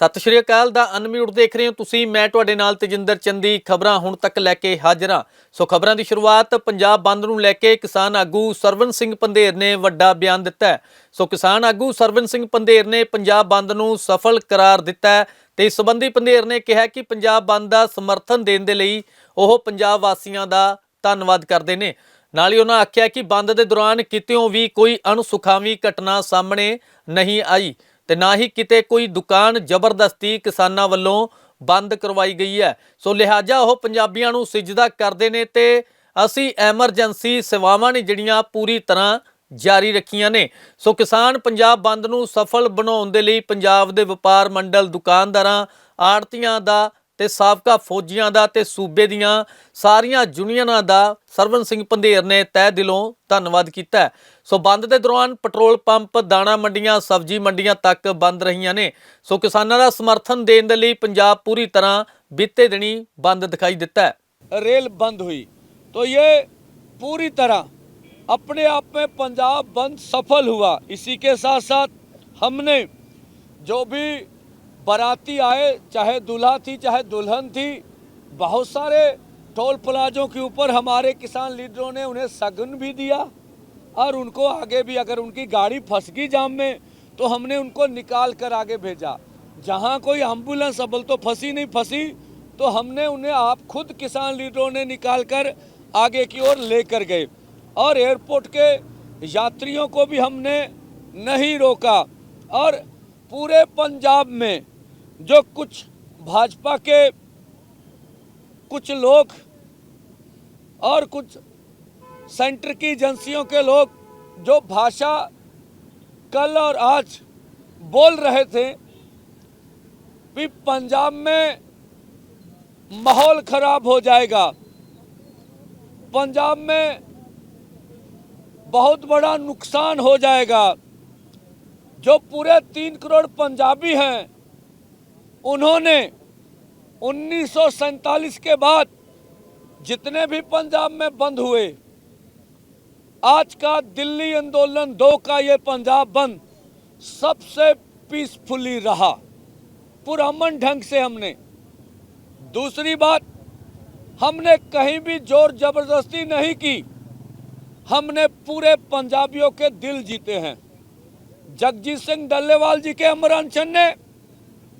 ਸਤਿ ਸ਼੍ਰੀ ਅਕਾਲ ਦਾ ਅਨਮਿਊਟ ਦੇਖ ਰਹੇ ਹੋ ਤੁਸੀਂ, ਮੈਂ ਤੁਹਾਡੇ ਨਾਲ ਤੇਜਿੰਦਰ ਚੰਦੀ, ਖਬਰਾਂ ਹੁਣ ਤੱਕ ਲੈ ਕੇ ਹਾਜ਼ਰ ਹਾਂ। ਸੋ ਖਬਰਾਂ ਦੀ ਸ਼ੁਰੂਆਤ ਪੰਜਾਬ ਬੰਦ ਨੂੰ ਲੈ ਕੇ ਕਿਸਾਨ ਆਗੂ ਸਰਵਨ ਸਿੰਘ ਪੰਧੇਰ ਨੇ ਵੱਡਾ ਬਿਆਨ ਦਿੱਤਾ ਸੋ ਕਿਸਾਨ ਆਗੂ ਸਰਵਨ ਸਿੰਘ ਪੰਧੇਰ ਨੇ ਪੰਜਾਬ ਬੰਦ ਨੂੰ ਸਫਲ ਕਰਾਰ ਦਿੱਤਾ ਹੈ ਤੇ ਇਸ ਸੰਬੰਧੀ ਪੰਧੇਰ ਨੇ ਕਿਹਾ ਕਿ ਪੰਜਾਬ ਬੰਦ ਦਾ ਸਮਰਥਨ ਦੇਣ ਦੇ ਲਈ ਉਹ ਪੰਜਾਬ ਵਾਸੀਆਂ ਦਾ ਧੰਨਵਾਦ ਕਰਦੇ ਨੇ। ਨਾਲ ਹੀ ਉਹਨਾਂ ਆਖਿਆ ਕਿ ਬੰਦ ਦੇ ਦੌਰਾਨ ਕਿਤੇੋਂ ਵੀ ਕੋਈ ਅਣਸੁਖਾਵੀ ਘਟਨਾ ਸਾਹਮਣੇ ਨਹੀਂ ਆਈ। ਤੇ ਨਾ ਹੀ ਕਿਤੇ ਕੋਈ ਦੁਕਾਨ ਜ਼ਬਰਦਸਤੀ ਕਿਸਾਨਾਂ ਵੱਲੋਂ ਬੰਦ ਕਰਵਾਈ ਗਈ ਹੈ। ਸੋ ਲਿਹਾਜ਼ਾ ਉਹ ਪੰਜਾਬੀਆਂ ਨੂੰ ਸਿਜਦਾ ਕਰਦੇ ਨੇ ਤੇ ਅਸੀਂ ਐਮਰਜੈਂਸੀ ਸੇਵਾਵਾਂ ਨੇ ਜਿਹੜੀਆਂ ਪੂਰੀ ਤਰ੍ਹਾਂ ਜਾਰੀ ਰੱਖੀਆਂ ਨੇ। ਸੋ ਕਿਸਾਨ ਪੰਜਾਬ ਬੰਦ ਨੂੰ ਸਫਲ ਬਣਾਉਣ ਦੇ ਲਈ ਪੰਜਾਬ ਦੇ ਵਪਾਰ ਮੰਡਲ ਦੁਕਾਨਦਾਰਾਂ ਆੜਤੀਆਂ ਦਾ ਤੇ ਸਾਬਕਾ ਫੌਜੀਆਂ ਦਾ ਤੇ ਸੂਬੇ ਦੀਆਂ ਸਾਰੀਆਂ ਯੂਨੀਅਨਾਂ ਦਾ ਸਰਵਨ ਸਿੰਘ ਪੰਧੇਰ ਨੇ ਤਹਿ ਦਿਲੋਂ ਧੰਨਵਾਦ ਕੀਤਾ ਹੈ। ਸੋ ਬੰਦ ਦੇ ਦੌਰਾਨ ਪੈਟਰੋਲ ਪੰਪ ਦਾਣਾ ਮੰਡੀਆਂ ਸਬਜ਼ੀ ਮੰਡੀਆਂ ਤੱਕ ਬੰਦ ਰਹੀਆਂ ਨੇ ਸੋ ਕਿਸਾਨਾਂ ਦਾ ਸਮਰਥਨ ਦੇਣ ਦੇ ਲਈ ਪੰਜਾਬ ਪੂਰੀ ਤਰ੍ਹਾਂ ਬੀਤੇ ਦਿਨੀ ਬੰਦ ਦਿਖਾਈ ਦਿੱਤਾ ਹੈ रेल बंद हुई तो ये पूरी तरह अपने आप में पंजाब बंद सफल हुआ इसी के साथ साथ हमने जो भी बाराती आए, चाहे दूल्हा थी, चाहे दुल्हन थी, बहुत सारे टोल प्लाजों के ऊपर हमारे किसान लीडरों ने उन्हें सगन भी दिया और उनको आगे भी अगर उनकी गाड़ी फंस गई जाम में तो हमने उनको निकाल कर आगे भेजा। जहाँ कोई एंबुलेंस अबल तो फंसी नहीं फंसी तो हमने उन्हें आप खुद किसान लीडरों ने निकाल कर आगे की ओर लेकर गए। और एयरपोर्ट के यात्रियों को भी हमने नहीं रोका। और पूरे पंजाब में जो कुछ भाजपा के कुछ लोग और कुछ सेंटर की एजेंसियों के लोग जो भाषा कल और आज बोल रहे थे कि पंजाब में माहौल खराब हो जाएगा। पंजाब में बहुत बड़ा नुकसान हो जाएगा। जो पूरे तीन करोड़ पंजाबी हैं उन्होंने उन्नीस के बाद जितने भी पंजाब में बंद हुए, आज का दिल्ली आंदोलन दो का ये पंजाब बंद, सबसे पीसफुली रहा, पुरअमन ढंग से हमने। दूसरी बात, हमने कहीं भी ज़ोर ज़बरदस्ती नहीं की, हमने पूरे पंजाबियों के दिल जीते हैं। जगजीत सिंह डल्लेवाल जी के अमर अनशन ने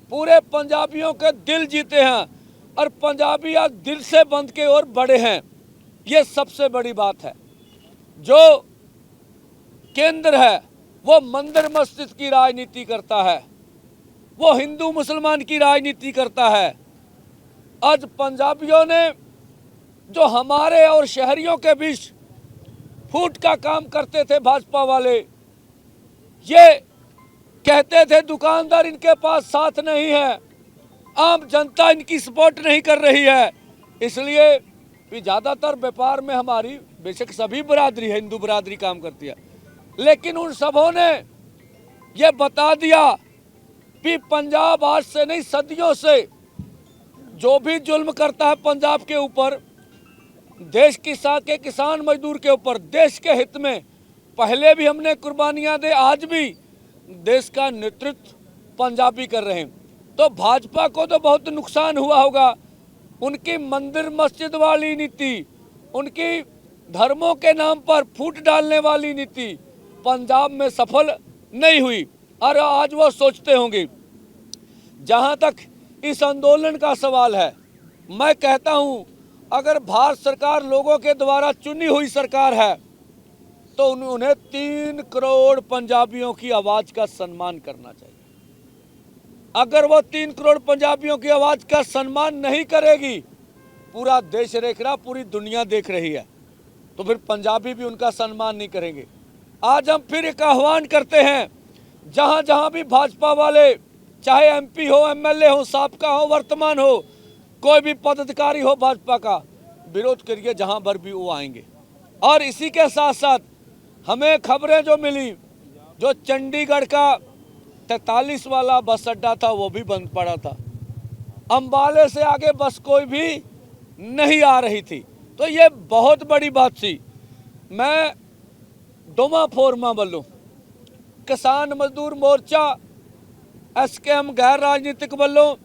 पूरे पंजाबियों के दिल जीते हैं और पंजाबी आज दिल से बंद के ओर बड़े हैं। ये सबसे बड़ी बात है। जो केंद्र है, वो मंदिर मस्जिद की राजनीति करता है। वो हिंदू मुसलमान की राजनीति करता है। आज पंजाबियों ने जो हमारे और शहरियों के बीच फूट का काम करते थे भाजपा वाले, ये कहते थे, दुकानदार इनके पास साथ नहीं है। आम जनता इनकी सपोर्ट नहीं कर रही है। इसलिए भी ज़्यादातर व्यापार में हमारी, बेशक सभी बरादरी है, हिंदू बरादरी काम करती है। लेकिन उन सबों ने ये बता दिया कि पंजाब आज से नहीं, सदियों से जो भी जुल्म करता है पंजाब के ऊपर, देश की सा, के किसान मजदूर के ऊपर, देश के हित में पहले भी हमने कुर्बानियाँ दे, आज भी देश का नेतृत्व पंजाबी कर रहे हैं। तो भाजपा को तो बहुत नुकसान हुआ होगा। उनकी मंदिर मस्जिद वाली नीति, उनकी धर्मों के नाम पर फूट डालने वाली नीति पंजाब में सफल नहीं हुई। और आज वो सोचते होंगे, जहाँ तक इस आंदोलन का सवाल है, मैं कहता हूँ, अगर भारत सरकार लोगों के द्वारा चुनी हुई सरकार है तो उन्हें तीन करोड़ पंजाबियों की आवाज़ का सम्मान करना चाहिए। अगर वो तीन करोड़ पंजाबियों की आवाज़ का सम्मान नहीं करेगी, पूरा देश देख रहा पूरी दुनिया देख रही है तो फिर पंजाबी भी उनका सम्मान नहीं करेंगे। आज हम फिर एक आह्वान करते हैं, जहाँ जहाँ भी भाजपा वाले, चाहे एमपी हो एमएलए हो, सबका हो, वर्तमान हो, कोई भी पदाधिकारी हो भाजपा का, विरोध करिए जहाँ पर भी वो आएँगे। और इसी के साथ साथ हमें खबरें जो मिली जो चंडीगढ़ का तैतालीस वाला बस अड्डा था वो भी बंद पड़ा था अम्बाले से आगे बस कोई भी नहीं आ रही थी तो ये बहुत बड़ी बात थी मैं दोमा फोरमा ਵੱਲੋਂ ਕਿਸਾਨ ਮਜ਼ਦੂਰ ਮੋਰਚਾ ਐਸਕੇਐਮ ਗੈਰ ਰਾਜਨੀਤਿਕ ਵੱਲੋਂ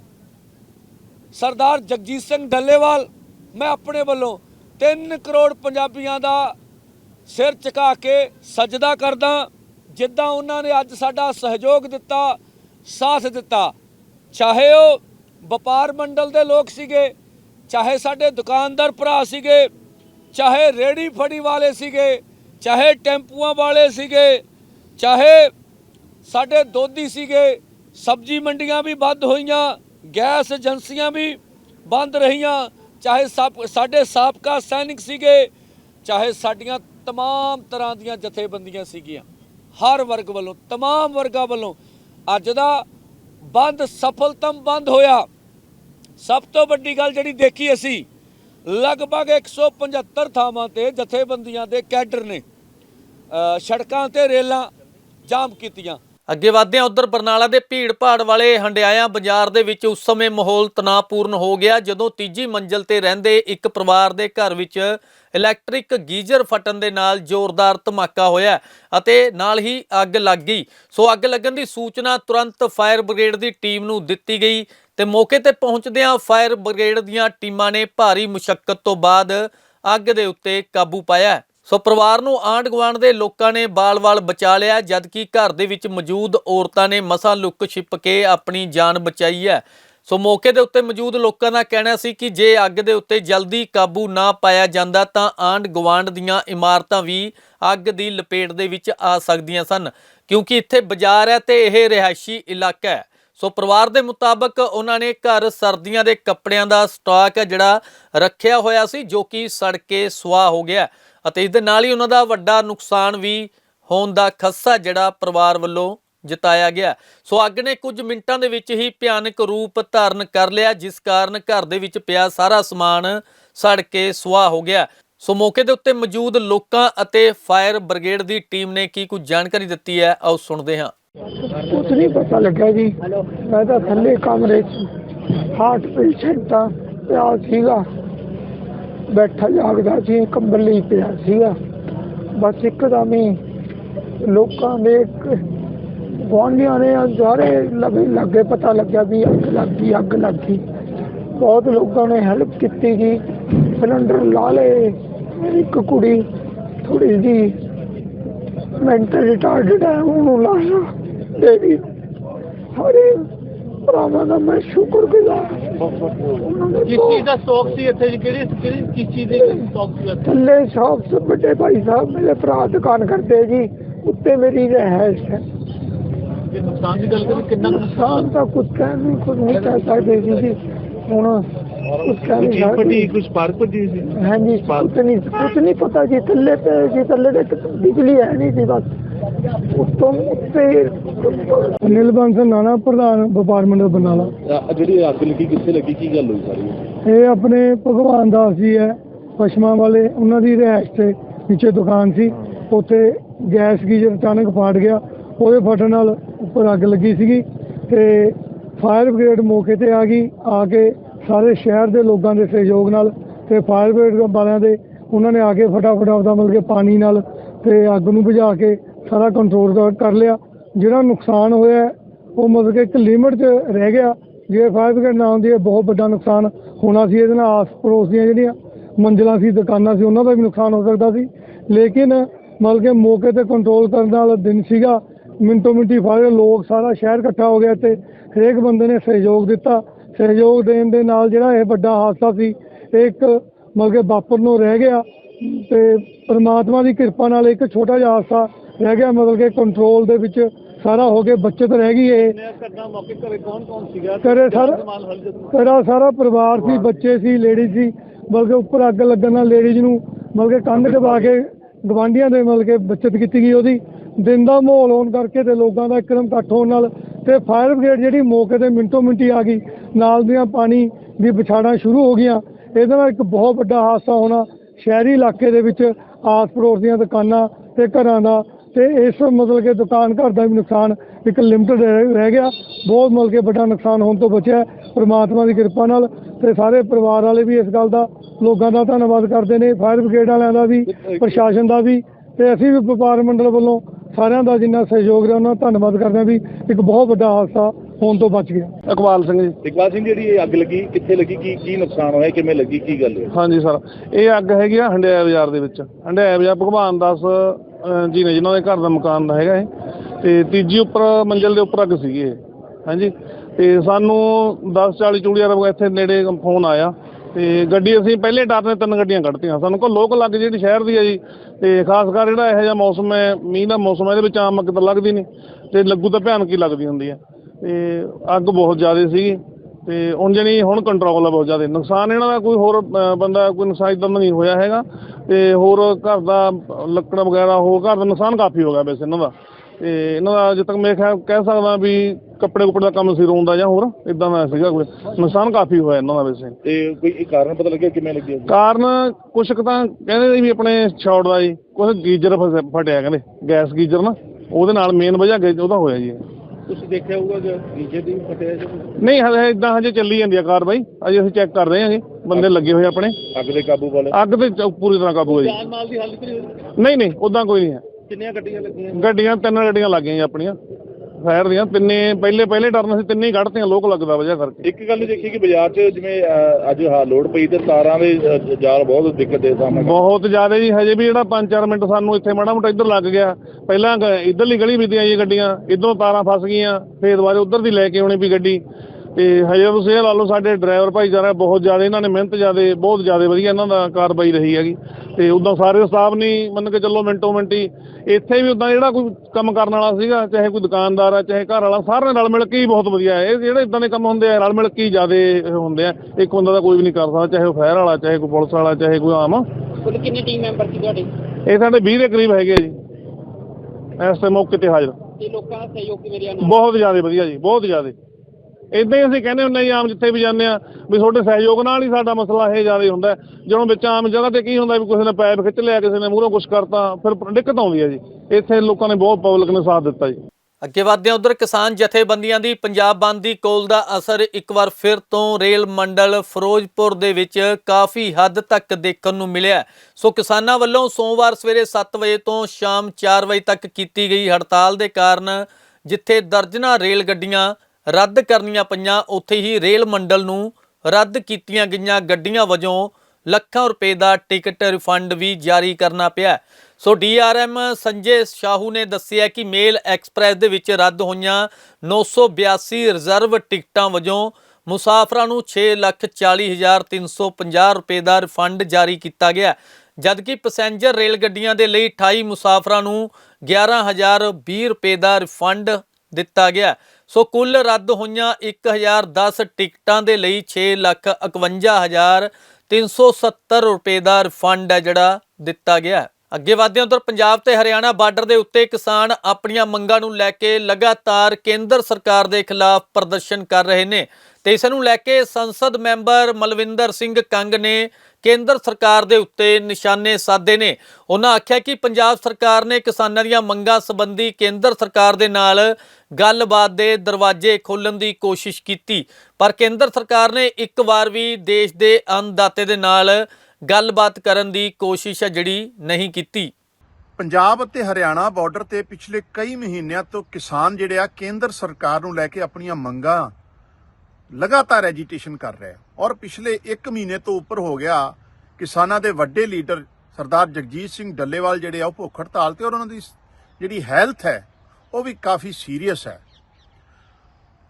ਸਰਦਾਰ ਜਗਜੀਤ ਸਿੰਘ ਡੱਲੇਵਾਲ ਮੈਂ ਆਪਣੇ ਵੱਲੋਂ 3 ਕਰੋੜ ਪੰਜਾਬੀਆਂ ਦਾ ਸਿਰ ਝੁਕਾ ਕੇ ਸਜਦਾ ਕਰਦਾ, ਜਿੱਦਾਂ ਉਹਨਾਂ ਨੇ ਅੱਜ ਸਾਡਾ ਸਹਿਯੋਗ ਦਿੱਤਾ, ਸਾਥ ਦਿੱਤਾ। ਚਾਹੇ ਉਹ ਵਪਾਰ ਮੰਡਲ ਦੇ ਲੋਕ ਸੀਗੇ, ਚਾਹੇ ਸਾਡੇ ਦੁਕਾਨਦਾਰ ਭਰਾ ਸੀਗੇ, ਚਾਹੇ ਰੇੜੀ ਫੜੀ ਵਾਲੇ ਸੀਗੇ, ਚਾਹੇ ਟੈਂਪੂਆਂ ਵਾਲੇ ਸੀਗੇ, ਚਾਹੇ ਸਾਡੇ ਦੋਧੀ ਸੀਗੇ, ਸਬਜ਼ੀ ਮੰਡੀਆਂ ਵੀ ਬੰਦ ਹੋਈਆਂ, ਗੈਸ ਏਜੰਸੀਆਂ ਵੀ ਬੰਦ ਰਹੀਆਂ, ਚਾਹੇ ਸਭ ਸਾਡੇ ਸਾਬਕਾ ਸੈਨਿਕ ਸੀਗੇ, ਚਾਹੇ ਸਾਡੀਆਂ तमाम ਤਰ੍ਹਾਂ ਦੀਆਂ ਜਥੇਬੰਦੀਆਂ ਸੀਗੀਆਂ ਹਰ ਵਰਗ ਵੱਲੋਂ तमाम ਵਰਗਾਂ ਵੱਲੋਂ ਅੱਜ ਦਾ ਬੰਦ ਸਫਲਤਮ ਬੰਦ ਹੋਇਆ ਸਭ ਤੋਂ ਵੱਡੀ ਗੱਲ ਜਿਹੜੀ ਦੇਖੀ ਅਸੀਂ ਲਗਭਗ 175 ਥਾਵਾਂ ਤੇ ਜਥੇਬੰਦੀਆਂ ਦੇ ਕੈਡਰ ਨੇ ਅ, ਸੜਕਾਂ ਤੇ ਰੇਲਾਂ ਜਾਮ ਕੀਤੀਆਂ ਅੱਗੇ ਵਧਦੇ ਹਾਂ ਉਧਰ ਬਰਨਾਲਾ ਦੇ ਭੀੜ ਭਾੜ ਵਾਲੇ ਹੰਡਿਆਇਆ ਬਾਜ਼ਾਰ ਦੇ ਵਿੱਚ ਉਸ ਸਮੇਂ ਮਾਹੌਲ ਤਣਾਅਪੂਰਨ ਹੋ ਗਿਆ ਜਦੋਂ ਤੀਜੀ ਮੰਜ਼ਲ ਤੇ ਰਹਿੰਦੇ ਇੱਕ ਪਰਿਵਾਰ ਦੇ ਘਰ ਵਿੱਚ ਇਲੈਕਟ੍ਰਿਕ ਗੀਜ਼ਰ ਫਟਣ ਦੇ ਨਾਲ ਜ਼ੋਰਦਾਰ ਧਮਾਕਾ ਹੋਇਆ ਅਤੇ ਨਾਲ ਹੀ ਅੱਗ ਲੱਗ ਗਈ। ਸੋ ਅੱਗ ਲੱਗਣ ਦੀ ਸੂਚਨਾ ਤੁਰੰਤ ਫਾਇਰ ਬ੍ਰਿਗੇਡ ਦੀ ਟੀਮ ਨੂੰ ਦਿੱਤੀ ਗਈ ਤੇ ਮੌਕੇ ਤੇ ਪਹੁੰਚਦਿਆਂ ਫਾਇਰ ਬ੍ਰਿਗੇਡ ਦੀਆਂ ਟੀਮਾਂ ਨੇ ਭਾਰੀ ਮੁਸ਼ਕਲ ਤੋਂ ਬਾਅਦ ਅੱਗ ਦੇ ਉੱਤੇ ਕਾਬੂ ਪਾਇਆ। ਸੋ ਪਰਿਵਾਰ ਨੂੰ ਆਂਢ ਗੁਆਂਢ ਦੇ ਲੋਕਾਂ ਨੇ ਬਾਲ-ਬਾਲ ਬਚਾ ਲਿਆ, ਜਦਕਿ ਘਰ ਦੇ ਵਿੱਚ ਮੌਜੂਦ ਔਰਤਾਂ ਨੇ ਮਸਾਂ ਲੁੱਕ ਛਿਪ ਕੇ ਆਪਣੀ ਜਾਨ ਬਚਾਈ ਹੈ। ਸੋ ਮੌਕੇ ਦੇ ਉੱਤੇ ਮੌਜੂਦ ਲੋਕਾਂ ਦਾ ਕਹਿਣਾ ਸੀ ਕਿ ਜੇ ਅੱਗ ਦੇ ਉੱਤੇ ਜਲਦੀ ਕਾਬੂ ਨਾ ਪਾਇਆ ਜਾਂਦਾ ਤਾਂ ਆਂਢ ਗੁਆਂਢ ਦੀਆਂ ਇਮਾਰਤਾਂ ਵੀ ਅੱਗ ਦੀ ਲਪੇਟ ਦੇ ਵਿੱਚ ਆ ਸਕਦੀਆਂ ਸਨ, ਕਿਉਂਕਿ ਇੱਥੇ ਬਾਜ਼ਾਰ ਹੈ ਤੇ ਇਹ ਰਿਹਾਇਸ਼ੀ ਇਲਾਕਾ ਹੈ। ਸੋ ਪਰਿਵਾਰ ਦੇ ਮੁਤਾਬਕ ਉਹਨਾਂ ਨੇ ਘਰ ਸਰਦੀਆਂ ਦੇ ਕੱਪੜਿਆਂ ਦਾ ਸਟਾਕ ਹੈ ਜਿਹੜਾ ਰੱਖਿਆ ਹੋਇਆ ਸੀ, ਜੋ ਕਿ ਸੜ ਕੇ ਸੁਆਹ ਹੋ ਗਿਆ ਅਤੇ ਇਸ ਦੇ ਨਾਲ ਹੀ ਉਹਨਾਂ ਦਾ ਵੱਡਾ ਨੁਕਸਾਨ ਵੀ ਹੋਣ ਦਾ ਖੱਸਾ ਜਿਹੜਾ ਪਰਿਵਾਰ ਵੱਲੋਂ ਜਤਾਇਆ ਗਿਆ। ਸੋ ਅੱਗ ਨੇ ਕੁਝ ਮਿੰਟਾਂ ਦੇ ਵਿੱਚ ਹੀ ਭਿਆਨਕ ਰੂਪ ਧਾਰਨ ਕਰ ਲਿਆ, ਜਿਸ ਕਾਰਨ ਘਰ ਦੇ ਵਿੱਚ ਪਿਆ ਸਾਰਾ ਸਮਾਨ ਸੜ ਕੇ ਸੁਆਹ ਹੋ ਗਿਆ। ਸੋ ਮੌਕੇ ਦੇ ਉੱਤੇ ਮੌਜੂਦ ਲੋਕਾਂ ਅਤੇ ਫਾਇਰ ਬ੍ਰਿਗੇਡ ਦੀ ਟੀਮ ਨੇ ਕੀ ਕੁਝ ਜਾਣਕਾਰੀ ਦਿੱਤੀ ਹੈ, ਆਓ ਸੁਣਦੇ ਹਾਂ। ਕੁਛ ਨਹੀਂ ਪਤਾ ਲੱਗਾ ਜੀ। ਮੈਂ ਤਾਂ ਥੱਲੇ ਕਮਰੇ 'ਚ ਹਾਰਟ ਪੇਸ਼ੈਂਟ ਤਾਂ ਪਿਆ ਸੀਗਾ। ਬੈਠਾ ਜਾਗਦਾ ਸੀ ਕੰਬਲ ਲਈ ਪਿਆ ਸੀਗਾ। ਬਸ ਇੱਕਦਮ ਹੀ ਲੋਕਾਂ ਦੇ ਗੁਆਂਢੀਆਂ ਨੇ ਸਾਰੇ ਲੱਗੇ ਲੱਗੇ ਪਤਾ ਲੱਗਿਆ ਵੀ ਅੱਗ ਲੱਗੀ ਅੱਗ ਲੱਗੀ। ਬਹੁਤ ਲੋਕਾਂ ਨੇ ਹੈਲਪ ਕੀਤੀ ਜੀ। ਸਿਲੰਡਰ ਲਾ ਲਏ। ਇੱਕ ਕੁੜੀ ਥੋੜੀ ਜੀ ਮੈਂਟਲ ਰਿਟਾਰਡਡ ਹੈ ਉਹਨੂੰ ਲਾਇਆ। ਦੇਵੀ ਹਰੇ ਭਰਾਵਾਂ ਦਾ ਮੈਂ ਸ਼ੁਕਰਗੁਜ਼ਾਰ ਕਿਸ ਚੀਜ਼ ਦਾ ਸੌਕ ਸੀ ਇੱਥੇ? ਜੀ ਕਿਹੜੀ ਕਿਹੜੀ ਕਿਸ ਚੀਜ਼ ਸੀ ਇੱਥੇ ਥੱਲੇ ਸ਼ੌਕ ਵੱਡੇ ਭਾਈ ਸਾਹਿਬ ਮੇਰੇ ਭਰਾ ਦੁਕਾਨ ਕਰਦੇ ਜੀ। ਉੱਤੇ ਮੇਰੀ ਰਹਿائش ਹੈ। ਜੇ ਨੁਕਸਾਨ ਦੀ ਗੱਲ ਕਰੀ ਕਿੰਨਾ ਕੁ ਨੁਕਸਾਨ? ਤਾਂ ਕੁਝ ਕਹਿ ਨਹੀਂ ਕੁਝ ਨਹੀਂ ਕਹਿ ਸਕਦੇ ਜੀ ਜੀ। ਹੁਣ ਕੁਝ ਕੁਝ ਪਾਰਕ ਸੀ। ਹਾਂਜੀ ਕੁਝ ਨਹੀਂ ਕੁਝ ਨਹੀਂ ਪਤਾ ਜੀ ਥੱਲੇ ਤੇ ਜੀ ਥੱਲੇ ਤੇ ਬਿਜਲੀ ਹੈ ਨਹੀਂ ਸੀ ਬਸ। ਉੱਤੋਂ ਉੱਤੇ ਨਿਲਬੰਸ ਨਾਨਾ ਪ੍ਰਧਾਨ ਵਪਾਰ ਮੰਡਲ ਬਰਨਾਲਾ। ਜਿਹੜੀ ਅੱਗ ਲੱਗੀ ਕਿੱਥੇ ਲੱਗੀ? ਕੀ ਗੱਲ ਹੋਈ ਸਾਰੀ? ਇਹ ਆਪਣੇ ਭਗਵਾਨ ਦਾਸ ਜੀ ਹੈ ਪਸ਼ਮਾ ਵਾਲੇ ਉਹਨਾਂ ਦੀ ਰਿਹਾਇਸ਼ ਤੇ ਨੀਚੇ ਦੁਕਾਨ ਸੀ। ਉੱਥੇ ਗੈਸ ਗੀਜ਼ਰ ਅਚਾਨਕ ਫਾਟ ਗਿਆ। ਉਹਦੇ ਫਟਣ ਨਾਲ ਉੱਪਰ ਅੱਗ ਲੱਗੀ ਸੀਗੀ ਤੇ ਫਾਇਰ ਬ੍ਰਿਗੇਡ ਮੌਕੇ ਤੇ ਆ ਗਈ, ਆ ਕੇ ਸਾਰੇ ਸ਼ਹਿਰ ਦੇ ਲੋਕਾਂ ਦੇ ਸਹਿਯੋਗ ਨਾਲ ਤੇ ਫਾਇਰ ਬ੍ਰਿਗੇਡ ਵਾਲਿਆਂ ਦੇ, ਉਹਨਾਂ ਨੇ ਆ ਕੇ ਫਟਾਫਟ ਆਪਦਾ ਮਤਲਬ ਕਿ ਪਾਣੀ ਨਾਲ ਤੇ ਅੱਗ ਨੂੰ ਬੁਝਾ ਕੇ ਸਾਰਾ ਕੰਟਰੋਲ ਕਰ- ਕਰ ਲਿਆ। ਜਿਹੜਾ ਨੁਕਸਾਨ ਹੋਇਆ, ਉਹ ਮਤਲਬ ਕਿ ਇੱਕ ਲਿਮਟ 'ਚ ਰਹਿ ਗਿਆ। ਜੇ ਫਾਇਰ ਬ੍ਰਿਗੇਡ ਨਾ ਆਉਂਦੀ ਹੈ ਬਹੁਤ ਵੱਡਾ ਨੁਕਸਾਨ ਹੋਣਾ ਸੀ। ਇਹਦੇ ਨਾਲ ਆਸ ਪੜੋਸ ਦੀਆਂ ਜਿਹੜੀਆਂ ਮੰਜ਼ਲਾਂ ਸੀ, ਦੁਕਾਨਾਂ ਸੀ, ਉਹਨਾਂ ਦਾ ਵੀ ਨੁਕਸਾਨ ਹੋ ਸਕਦਾ ਸੀ। ਲੇਕਿਨ ਮਤਲਬ ਕਿ ਮੌਕੇ ਤੇ ਕੰਟਰੋਲ ਕਰਨ ਵਾਲਾ ਦਿਨ ਸੀਗਾ। ਮਿੰਟੋ ਮਿੰਟੀ ਫਾਇਰ ਲੋਕ ਸਾਰਾ ਸ਼ਹਿਰ ਇਕੱਠਾ ਹੋ ਗਿਆ ਤੇ ਹਰੇਕ ਬੰਦੇ ਨੇ ਸਹਿਯੋਗ ਦਿੱਤਾ। ਸਹਿਯੋਗ ਦੇਣ ਦੇ ਨਾਲ ਜਿਹੜਾ ਇਹ ਵੱਡਾ ਹਾਦਸਾ ਸੀ ਇਹ ਇੱਕ ਮਤਲਬ ਕਿ ਵਾਪਰ ਨੂੰ ਰਹਿ ਗਿਆ ਤੇ ਪ੍ਰਮਾਤਮਾ ਦੀ ਕਿਰਪਾ ਨਾਲ ਇੱਕ ਛੋਟਾ ਜਿਹਾ ਹਾਦਸਾ ਰਹਿ ਗਿਆ ਮਤਲਬ ਕਿ ਕੰਟਰੋਲ ਦੇ ਵਿੱਚ ਸਾਰਾ ਹੋ ਕੇ ਬਚਤ ਰਹਿ ਗਈ ਇਹ। ਘਟਨਾ ਮੌਕੇ ਘਰੇ ਕੌਣ ਕੌਣ ਸੀਗਾ? ਘਰੇ ਸਰ ਪਰਿਵਾਰ ਸੀ ਬੱਚੇ ਸੀ ਲੇਡੀ ਸੀ। ਬਲਕਿ ਉੱਪਰ ਅੱਗ ਲੱਗਣ ਨਾਲ ਲੇਡੀਜ਼ ਨੂੰ ਬਲਕਿ ਕੰਧ ਦਬਾ ਕੇ ਗਵਾਂਢੀਆਂ ਦੇ ਮਤਲਬ ਕਿ ਬਚਤ ਕੀਤੀ ਗਈ ਉਹਦੀ। ਦਿਨ ਦਾ ਮਾਹੌਲ ਹੋਣ ਕਰਕੇ ਤੇ ਲੋਕਾਂ ਦਾ ਇੱਕਦਮ ਇਕੱਠ ਹੋਣ ਨਾਲ ਤੇ ਫਾਇਰ ਬ੍ਰਿਗੇਡ ਜਿਹੜੀ ਮੌਕੇ ਤੇ ਮਿੰਟੋ ਮਿੰਟੀ ਆ ਗਈ ਨਾਲ ਦੀਆਂ ਪਾਣੀ ਦੀ ਵਿਛਾੜਾਂ ਸ਼ੁਰੂ ਹੋ ਗਈਆਂ। ਇਹਦੇ ਨਾਲ ਇੱਕ ਬਹੁਤ ਵੱਡਾ ਹਾਦਸਾ ਹੋਣਾ ਸ਼ਹਿਰੀ ਇਲਾਕੇ ਦੇ ਵਿੱਚ ਆਸ ਪੜੋਸ ਦੀਆਂ ਦੁਕਾਨਾਂ ਤੇ ਘਰਾਂ ਦਾ ਤੇ ਇਸ ਮਤਲਬ ਕਿ ਦੁਕਾਨ ਘਰ ਦਾ ਵੀ ਨੁਕਸਾਨ ਇੱਕ ਲਿਮਟਡ ਰਹਿ ਗਿਆ। ਬਹੁਤ ਮਤਲਬ ਕਿ ਵੱਡਾ ਨੁਕਸਾਨ ਹੋਣ ਤੋਂ ਬਚਿਆ ਪ੍ਰਮਾਤਮਾ ਦੀ ਕਿਰਪਾ ਨਾਲ ਤੇ ਸਾਰੇ ਪਰਿਵਾਰ ਵਾਲੇ ਵੀ ਇਸ ਗੱਲ ਦਾ ਲੋਕਾਂ ਦਾ ਧੰਨਵਾਦ ਕਰਦੇ ਨੇ। ਫਾਇਰ ਬ੍ਰਿਗੇਡ ਵਾਲਿਆਂ ਦਾ ਵੀ ਪ੍ਰਸ਼ਾਸਨ ਦਾ ਵੀ ਤੇ ਅਸੀਂ ਵੀ ਵਪਾਰ ਮੰਡਲ ਵੱਲੋਂ ਸਾਰਿਆਂ ਦਾ ਜਿੰਨਾ ਸਹਿਯੋਗ ਰਿਹਾ ਉਹਨਾਂ ਦਾ ਧੰਨਵਾਦ ਕਰਦੇ ਹਾਂ ਵੀ ਇੱਕ ਬਹੁਤ ਵੱਡਾ ਹਾਦਸਾ ਹੋਣ ਤੋਂ ਬਚ ਗਿਆ। ਇਕਬਾਲ ਸਿੰਘ ਜੀ। ਇਕਬਾਲ ਸਿੰਘ ਜਿਹੜੀ ਇਹ ਅੱਗ ਲੱਗੀ ਕਿੱਥੇ ਲੱਗੀ? ਕੀ ਕੀ ਨੁਕਸਾਨ ਹੋਇਆ? ਕਿਵੇਂ ਲੱਗੀ? ਕੀ ਗੱਲ ਹੈ ਹਾਂਜੀ ਸਰ ਇਹ ਅੱਗ ਹੈਗੀ ਆ ਹੰਡਿਆ ਬਾਜ਼ਾਰ ਦੇ ਵਿੱਚ। ਹੰਡਿਆ ਬਾਜ਼ਾਰ ਭਗਵਾਨ ਦਾਸ ਜੀ ਨੇ ਜਿਨ੍ਹਾਂ ਦੇ ਘਰ ਦਾ ਮਕਾਨ ਦਾ ਹੈਗਾ ਇਹ। ਤੇ ਤੀਜੀ ਉੱਪਰ ਮੰਜ਼ਲ ਦੇ ਉੱਪਰ ਅੱਗ ਸੀਗੀ ਇਹ। ਹਾਂਜੀ। ਤੇ ਸਾਨੂੰ 10:40 ਚੂੜੀਆਂ ਰਬ ਇੱਥੇ ਨੇੜੇ ਫੋਨ ਆਇਆ। ਤੇ ਗੱਡੀ ਅਸੀਂ ਪਹਿਲੇ ਡਰ ਨੇ ਤਿੰਨ ਗੱਡੀਆਂ ਕੱਢਤੀਆਂ। ਸਾਨੂੰ ਕੋ ਲੋਕਲ ਲੱਗ ਜਿਹੜੀ ਸ਼ਹਿਰ ਦੀ ਹੈ ਜੀ, ਤੇ ਖਾਸ ਕਰ ਜਿਹੜਾ ਇਹੋ ਜਿਹਾ ਮੌਸਮ ਹੈ, ਮੀਂਹ ਦਾ ਮੌਸਮ ਹੈ, ਇਹਦੇ ਵਿੱਚ ਆਮ ਅੱਗ ਤਾਂ ਲੱਗਦੀ ਨਹੀਂ, ਤੇ ਲੱਗੂ ਤਾਂ ਭਿਆਨਕ ਹੀ ਲੱਗਦੀ ਹੁੰਦੀ ਹੈ ਤੇ ਅੱਗ ਬਹੁਤ ਜ਼ਿਆਦਾ ਸੀਗੀ, ਤੇ ਹੁਣ ਜਣੀ ਹੁਣ ਕੰਟਰੋਲ ਆ ਬਹੁਤ ਜ਼ਿਆਦਾ। ਨੁਕਸਾਨ ਇਹਨਾਂ ਦਾ ਕੋਈ ਹੋਰ ਬੰਦਾ ਕੋਈ ਨੁਕਸਾਨ ਇਦਾਂ ਨਹੀਂ ਹੋਇਆ ਹੈਗਾ, ਤੇ ਹੋਰ ਘਰ ਦਾ ਲੱਕੜ ਵਗੈਰਾ ਹੋ ਘਰ ਦਾ ਨੁਕਸਾਨ ਕਾਫੀ ਹੋ ਗਿਆ ਵੈਸੇ ਇਹਨਾਂ ਦਾ। ਤੇ ਇਹਨਾਂ ਦਾ ਅਜੇ ਤੱਕ ਮੈਂ ਖਿਆਲ ਕਹਿ ਸਕਦਾ ਵੀ ਕੱਪੜੇ ਕੁੱਪੜੇ ਦਾ ਕੰਮ ਸੀ ਰੋਣ ਦਾ ਜਾਂ ਹੋਰ ਇਦਾਂ ਦਾ ਸੀਗਾ ਕੋਈ ਨੁਕਸਾਨ ਕਾਫੀ ਹੋਇਆ ਇਹਨਾਂ ਦਾ ਵੈਸੇ। ਤੇ ਕੋਈ ਇਹ ਕਾਰਨ ਪਤਾ ਲੱਗਿਆ ਕਿਵੇਂ ਲੱਗੀ ਅੱਗ? ਕਾਰਨ ਕੁਛ ਕੁ ਤਾਂ ਕਹਿੰਦੇ ਵੀ ਆਪਣੇ ਸ਼ਾਰਟ ਦਾ ਜੀ ਕੁਛ ਗੀਜ਼ਰ ਫਸ- ਫਟਿਆ ਕਹਿੰਦੇ ਗੈਸ ਗੀਜ਼ਰ ਨਾ ਉਹਦੇ ਨਾਲ ਮੇਨ ਵਜ੍ਹਾ ਗੇ- ਉਹਦਾ ਹੋਇਆ ਜੀ। ਤੁਸੀਂ ਦੇਖਿਆ ਹੋਊਗਾ ਕਿ ਨੀਚੇ ਦੀ ਫਟਿਆ ਜਾਂ? ਨਹੀਂ ਹਜੇ ਇਦਾਂ ਹਜੇ ਚੱਲੀ ਜਾਂਦੀ ਆ ਕਾਰਵਾਈ ਅਜੇ ਅਸੀਂ ਚੈੱਕ ਕਰ ਰਹੇ ਹਾਂ ਜੀ ਬੰਦੇ ਲੱਗੇ ਹੋਏ ਆਪਣੇ। ਅੱਗ ਦੇ ਕਾਬੂ ਵਾਲੇ। ਅੱਗ ਤੇ ਚ- ਪੂਰੀ ਤਰ੍ਹਾਂ ਕਾਬੂ ਹੈ ਜੀ। ਜਾਨ ਮਾਲ ਦੀ ਹਾਲਤ ਨਹੀਂ ਹੋਈ। ਨਹੀਂ ਨਹੀਂ ਉਦਾਂ ਕੋਈ ਨਹੀਂ ਹੈ। ਕਿੰਨੀਆਂ ਗੱਡੀਆਂ ਲੱਗੀਆਂ ਗੱਡੀਆਂ ਤਿੰਨ ਗੱਡੀਆਂ ਲੱਗੀਆਂ ਜੀ ਆਪਣੀਆਂ। ਫਾਇਰ ਦੀਆਂ ਤਿੰਨੇ ਪਹਿਲੇ ਪਹਿਲੇ ਟਰਨ ਅਸੀਂ ਤਿੰਨੇ ਹੀ ਕੱਢਤੀਆਂ ਲੋਕ ਲੱਗਦਾ ਵਜ੍ਹਾ ਕਰਕੇ। ਇੱਕ ਗੱਲ ਦੇਖੀ ਕਿ ਬਾਜ਼ਾਰ 'ਚ ਜਿਵੇਂ ਅਹ, ਅੱਜ ਹਾਂ ਲੋਡ ਪਈ ਤੇ ਤਾਰਾਂ ਦੇ ਅਹ, ਜਾਲ ਬਹੁਤ ਦਿੱਕਤ ਦੇ ਸਾਹਮਣੇ। ਬਹੁਤ ਜ਼ਿਆਦਾ ਜੀ ਹਜੇ ਵੀ ਜਿਹੜਾ 5-4 ਮਿੰਟ ਸਾਨੂੰ ਇੱਥੇ ਮਾੜਾ ਮੋਟਾ ਇੱਧਰ ਲੱਗ ਗਿਆ। ਪਹਿਲਾਂ ਗ- ਇੱਧਰਲੀ ਗਲੀ ਵਿੱਚਦੀਆਂ ਜੀ ਗੱਡੀਆਂ ਇੱਧਰੋਂ ਤਾਰਾਂ ਫਸ ਗਈਆਂ ਫੇਰ ਦੁਬਾਰਾ ਉੱਧਰ ਦੀ ਲੈ ਕੇ ਆਉਣੀ ਵੀ ਗੱਡੀ। ਤੇ ਹਜੇ ਤੁਸੀਂ ਇਹ ਲਾ ਲਓ ਸਾਡੇ ਡਰਾਈਵਰ ਭਾਈਚਾਰਾ ਬਹੁਤ ਜ਼ਿਆਦਾ ਇਹਨਾਂ ਨੇ ਮਿਹਨਤ ਜ਼ਿਆਦਾ ਬਹੁਤ ਜ਼ਿਆਦਾ ਵਧੀਆ ਇਹਨਾਂ ਦਾ ਕਾਰਵਾਈ ਰਹੀ ਹੈਗੀ। ਤੇ ਉਦਾਂ ਸਾਰੇ ਸਟਾਫ ਨਹੀਂ ਮੰਨ ਕੇ ਚੱਲੋ ਮਿੰਟੋ ਮਿੰਟੀ ਇੱਥੇ ਵੀ ਉਦਾਂ ਜਿਹੜਾ ਕੋਈ ਕੰਮ ਕਰਨ ਵਾਲਾ ਸੀਗਾ ਚਾਹੇ ਕੋਈ ਦੁਕਾਨਦਾਰ ਆ ਚਾਹੇ ਘਰ ਵਾਲਾ ਸਾਰਿਆਂ ਨੇ ਰਲ ਮਿਲ ਕੇ ਹੀ ਬਹੁਤ ਵਧੀਆ ਹੈ। ਇਹ ਜਿਹੜੇ ਇਦਾਂ ਦੇ ਕੰਮ ਹੁੰਦੇ ਆ ਰਲ ਮਿਲ ਕੇ ਹੀ ਜ਼ਿਆਦਾ ਹੁੰਦੇ ਆ। ਇੱਕ ਬੰਦਾ ਤਾਂ ਕੋਈ ਵੀ ਨਹੀਂ ਕਰ ਸਕਦਾ ਚਾਹੇ ਉਹ ਫਾਇਰ ਵਾਲਾ ਚਾਹੇ ਕੋਈ ਪੁਲਿਸ ਵਾਲਾ ਚਾਹੇ ਕੋਈ ਆਮ। ਕੁੱਲ ਕਿੰਨੇ ਟੀਮ ਮੈਂਬਰ ਸੀ ਤੁਹਾਡੇ? ਇਹ ਸਾਡੇ 20 ਦੇ ਕਰੀਬ ਹੈਗੇ ਜੀ। ਇਸ ਮੌਕੇ ਤੇ ਹਾਜ਼ਰ। ਤੇ ਲੋਕਾਂ ਦਾ ਸਹਿਯੋਗ ਕਿਵੇਂ ਰਿਹਾ ਨਾਲ ਬਹੁਤ ਜ਼ਿਆਦਾ ਵਧੀਆ ਜੀ ਬਹੁਤ ਜ਼ਿਆਦਾ। ਇਦਾਂ ਹੀ ਅਸੀਂ ਕਹਿੰਦੇ ਹੁੰਦੇ ਜੀ, ਆਮ ਜਿੱਥੇ ਵੀ ਜਾਂਦੇ ਆ ਵੀ ਤੁਹਾਡੇ ਸਹਿਯੋਗ ਨਾਲ ਹੀ ਸਾਡਾ ਮਸਲਾ ਇਹ ਜ਼ਿਆਦਾ ਹੁੰਦਾ ਜਦੋਂ ਵਿੱਚ ਆਮ ਜਗ੍ਹਾ ਤੇ ਕੀ ਹੁੰਦਾ ਵੀ ਕਿਸੇ ਨੇ ਪੈਪ ਖਿੱਚ ਲਿਆ, ਕਿਸੇ ਨੇ ਮੂਹਰੋਂ ਕੁਝ ਕਰਤਾ, ਫਿਰ ਦਿੱਕਤ ਆਉਂਦੀ ਹੈ ਜੀ। ਇੱਥੇ ਲੋਕਾਂ ਨੇ ਬਹੁਤ ਪਬਲਿਕ ਨੇ ਸਾਥ ਦਿੱਤਾ ਜੀ। ਅੱਗੇ ਵਧਦੇ ਹਾਂ, ਉਧਰ ਕਿਸਾਨ ਜਥੇਬੰਦੀਆਂ ਦੀ ਪੰਜਾਬ ਬੰਦ ਦੀ ਕੋਲ ਦਾ ਅਸਰ ਇੱਕ ਵਾਰ ਫਿਰ ਤੋਂ ਰੇਲ ਮੰਡਲ ਫਿਰੋਜ਼ਪੁਰ ਦੇ ਵਿੱਚ ਕਾਫੀ ਹੱਦ ਤੱਕ ਦੇਖਣ ਨੂੰ ਮਿਲਿਆ ਸੋ ਕਿਸਾਨਾਂ ਵੱਲੋਂ ਸੋਮਵਾਰ ਸਵੇਰੇ 7 ਵਜੇ ਤੋਂ ਸ਼ਾਮ 4 ਵਜੇ ਤੱਕ ਕੀਤੀ ਗਈ ਹੜਤਾਲ ਦੇ ਕਾਰਨ ਜਿੱਥੇ ਦਰਜਨਾਂ ਰੇਲ ਗੱਡੀਆਂ ਰੱਦ ਕਰਨੀਆਂ ਪਈਆਂ। ਉੱਥੇ ਹੀ ਰੇਲ ਮੰਡਲ ਨੂੰ ਰੱਦ ਕੀਤੀਆਂ ਗਈਆਂ ਗੱਡੀਆਂ ਵਜੋਂ ਲੱਖਾਂ ਰੁਪਏ ਦਾ ਟਿਕਟ ਰਿਫੰਡ ਵੀ ਜਾਰੀ ਕਰਨਾ ਪਿਆ। ਸੋ ਡੀਆਰਐਮ ਸੰਜੇ ਸ਼ਾਹੂ ਨੇ ਦੱਸਿਆ ਕਿ ਮੇਲ ਐਕਸਪ੍ਰੈਸ ਦੇ ਵਿੱਚ ਰੱਦ ਹੋਈਆਂ 982 ਰਿਜ਼ਰਵ ਟਿਕਟਾਂ ਵਜੋਂ ਮੁਸਾਫਰਾਂ ਨੂੰ 6,40,350 ਰੁਪਏ ਦਾ ਰਿਫੰਡ ਜਾਰੀ ਕੀਤਾ ਗਿਆ। ਜਦਕਿ ਪੈਸੇਂਜਰ ਰੇਲ ਗੱਡੀਆਂ ਦੇ ਲਈ 28 ਮੁਸਾਫਰਾਂ ਨੂੰ 11,020 ਰੁਪਏ ਦਾ ਰਿਫੰਡ ਦਿੱਤਾ ਗਿਆ। ਸੋ ਕੁੱਲ ਰੱਦ ਹੋਈਆਂ 1010 ਟਿਕਟਾਂ ਦੇ ਲਈ 6,51,370 ਰੁਪਏ ਦਾ ਰਿਫੰਡ ਹੈ ਜਿਹੜਾ ਦਿੱਤਾ ਗਿਆ ਅੱਗੇ ਵਧਦੇ ਹਾਂ ਉਧਰ ਪੰਜਾਬ ਤੇ ਹਰਿਆਣਾ ਬਾਰਡਰ ਦੇ ਉੱਤੇ ਕਿਸਾਨ ਆਪਣੀਆਂ ਮੰਗਾਂ ਨੂੰ ਲੈ ਕੇ ਲਗਾਤਾਰ ਕੇਂਦਰ ਸਰਕਾਰ ਦੇ ਖਿਲਾਫ ਪ੍ਰਦਰਸ਼ਨ ਕਰ ਰਹੇ ਨੇ ਤੇ ਇਸ ਨੂੰ ਲੈ ਕੇ ਸੰਸਦ ਮੈਂਬਰ ਮਲਵਿੰਦਰ ਸਿੰਘ ਕੰਗ ਨੇ ਕੇਂਦਰ ਸਰਕਾਰ ਦੇ ਉੱਤੇ ਨਿਸ਼ਾਨੇ ਸਾਧੇ ਨੇ। ਉਹਨਾਂ ਆਖਿਆ ਕਿ ਪੰਜਾਬ ਸਰਕਾਰ ਨੇ ਕਿਸਾਨਾਂ ਦੀਆਂ ਮੰਗਾਂ ਸੰਬੰਧੀ ਕੇਂਦਰ ਸਰਕਾਰ ਦੇ ਨਾਲ ਗੱਲਬਾਤ ਦੇ ਦਰਵਾਜ਼ੇ ਖੋਲ੍ਹਣ ਦੀ ਕੋਸ਼ਿਸ਼ ਕੀਤੀ। ਪਰ ਕੇਂਦਰ ਸਰਕਾਰ ਨੇ ਇੱਕ ਵਾਰ ਵੀ ਦੇਸ਼ ਦੇ ਅੰਨਦਾਤੇ ਦੇ ਨਾਲ ਗੱਲਬਾਤ ਕਰਨ ਦੀ ਕੋਸ਼ਿਸ਼ ਹੈ ਜਿਹੜੀ ਨਹੀਂ ਕੀਤੀ। ਪੰਜਾਬ ਅਤੇ ਹਰਿਆਣਾ ਬਾਰਡਰ ਤੇ ਪਿਛਲੇ ਕਈ ਮਹੀਨਿਆਂ ਤੋਂ ਕਿਸਾਨ ਜਿਹੜੇ ਆ ਕੇਂਦਰ ਸਰਕਾਰ ਨੂੰ ਲੈ ਕੇ ਆਪਣੀਆਂ ਮੰਗਾਂ ਲਗਾਤਾਰ ਐਜੀਟੇਸ਼ਨ ਕਰ ਰਹੇ ਆ। ਔਰ ਪਿਛਲੇ 1 ਮਹੀਨੇ ਤੋਂ ਉੱਪਰ ਹੋ ਗਿਆ ਕਿਸਾਨਾਂ ਦੇ ਵੱਡੇ ਲੀਡਰ ਸਰਦਾਰ ਜਗਜੀਤ ਸਿੰਘ ਡੱਲੇਵਾਲ ਜਿਹੜੇ ਆ ਉਹ ਭੁੱਖ ਹੜਤਾਲ ਤੇ, ਔਰ ਉਹਨਾਂ ਦੀ ਜਿਹੜੀ ਹੈਲਥ ਹੈ, ਉਹ ਵੀ ਕਾਫੀ ਸੀਰੀਅਸ ਹੈ।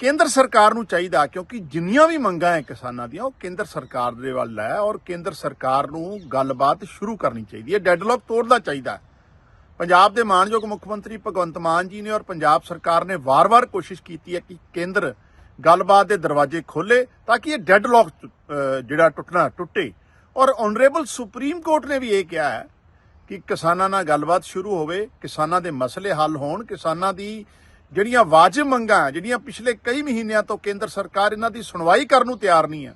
ਕੇਂਦਰ ਸਰਕਾਰ ਨੂੰ ਚਾਹੀਦਾ, ਕਿਉਂਕਿ ਜਿੰਨੀਆਂ ਵੀ ਮੰਗਾਂ ਹੈ ਕਿਸਾਨਾਂ ਦੀਆਂ, ਉਹ ਕੇਂਦਰ ਸਰਕਾਰ ਦੇ ਵੱਲ ਹੈ, ਔਰ ਕੇਂਦਰ ਸਰਕਾਰ ਨੂੰ ਗੱਲਬਾਤ ਸ਼ੁਰੂ ਕਰਨੀ ਚਾਹੀਦੀ ਹੈ। ਡੈਡਲੌਕ ਤੋੜਨਾ ਚਾਹੀਦਾ ਪੰਜਾਬ ਦੇ ਮਾਨਯੋਗ ਮੁੱਖ ਮੰਤਰੀ ਭਗਵੰਤ ਮਾਨ ਜੀ ਨੇ ਔਰ ਪੰਜਾਬ ਸਰਕਾਰ ਨੇ ਵਾਰ-ਵਾਰ ਕੋਸ਼ਿਸ਼ ਕੀਤੀ ਹੈ ਕਿ ਕੇਂਦਰ ਗੱਲਬਾਤ ਦੇ ਦਰਵਾਜ਼ੇ ਖੋਲੇ ਤਾਂ ਕਿ ਇਹ ਡੈਡਲੌਕ ਜਿਹੜਾ ਟੁੱਟਣਾ ਟੁੱਟੇ। ਔਰ ਆਨਰੇਬਲ ਸੁਪਰੀਮ ਕੋਰਟ ਨੇ ਵੀ ਇਹ ਕਿਹਾ ਹੈ ਕਿ ਕਿਸਾਨਾਂ ਨਾਲ ਗੱਲਬਾਤ ਸ਼ੁਰੂ ਹੋਵੇ, ਕਿਸਾਨਾਂ ਦੇ ਮਸਲੇ ਹੱਲ ਹੋਣ, ਕਿਸਾਨਾਂ ਦੀ ਜਿਹੜੀਆਂ ਵਾਜਬ ਮੰਗਾਂ, ਜਿਹੜੀਆਂ ਪਿਛਲੇ ਕਈ ਮਹੀਨਿਆਂ ਤੋਂ ਕੇਂਦਰ ਸਰਕਾਰ ਇਹਨਾਂ ਦੀ ਸੁਣਵਾਈ ਕਰਨ ਨੂੰ ਤਿਆਰ ਨਹੀਂ ਹੈ।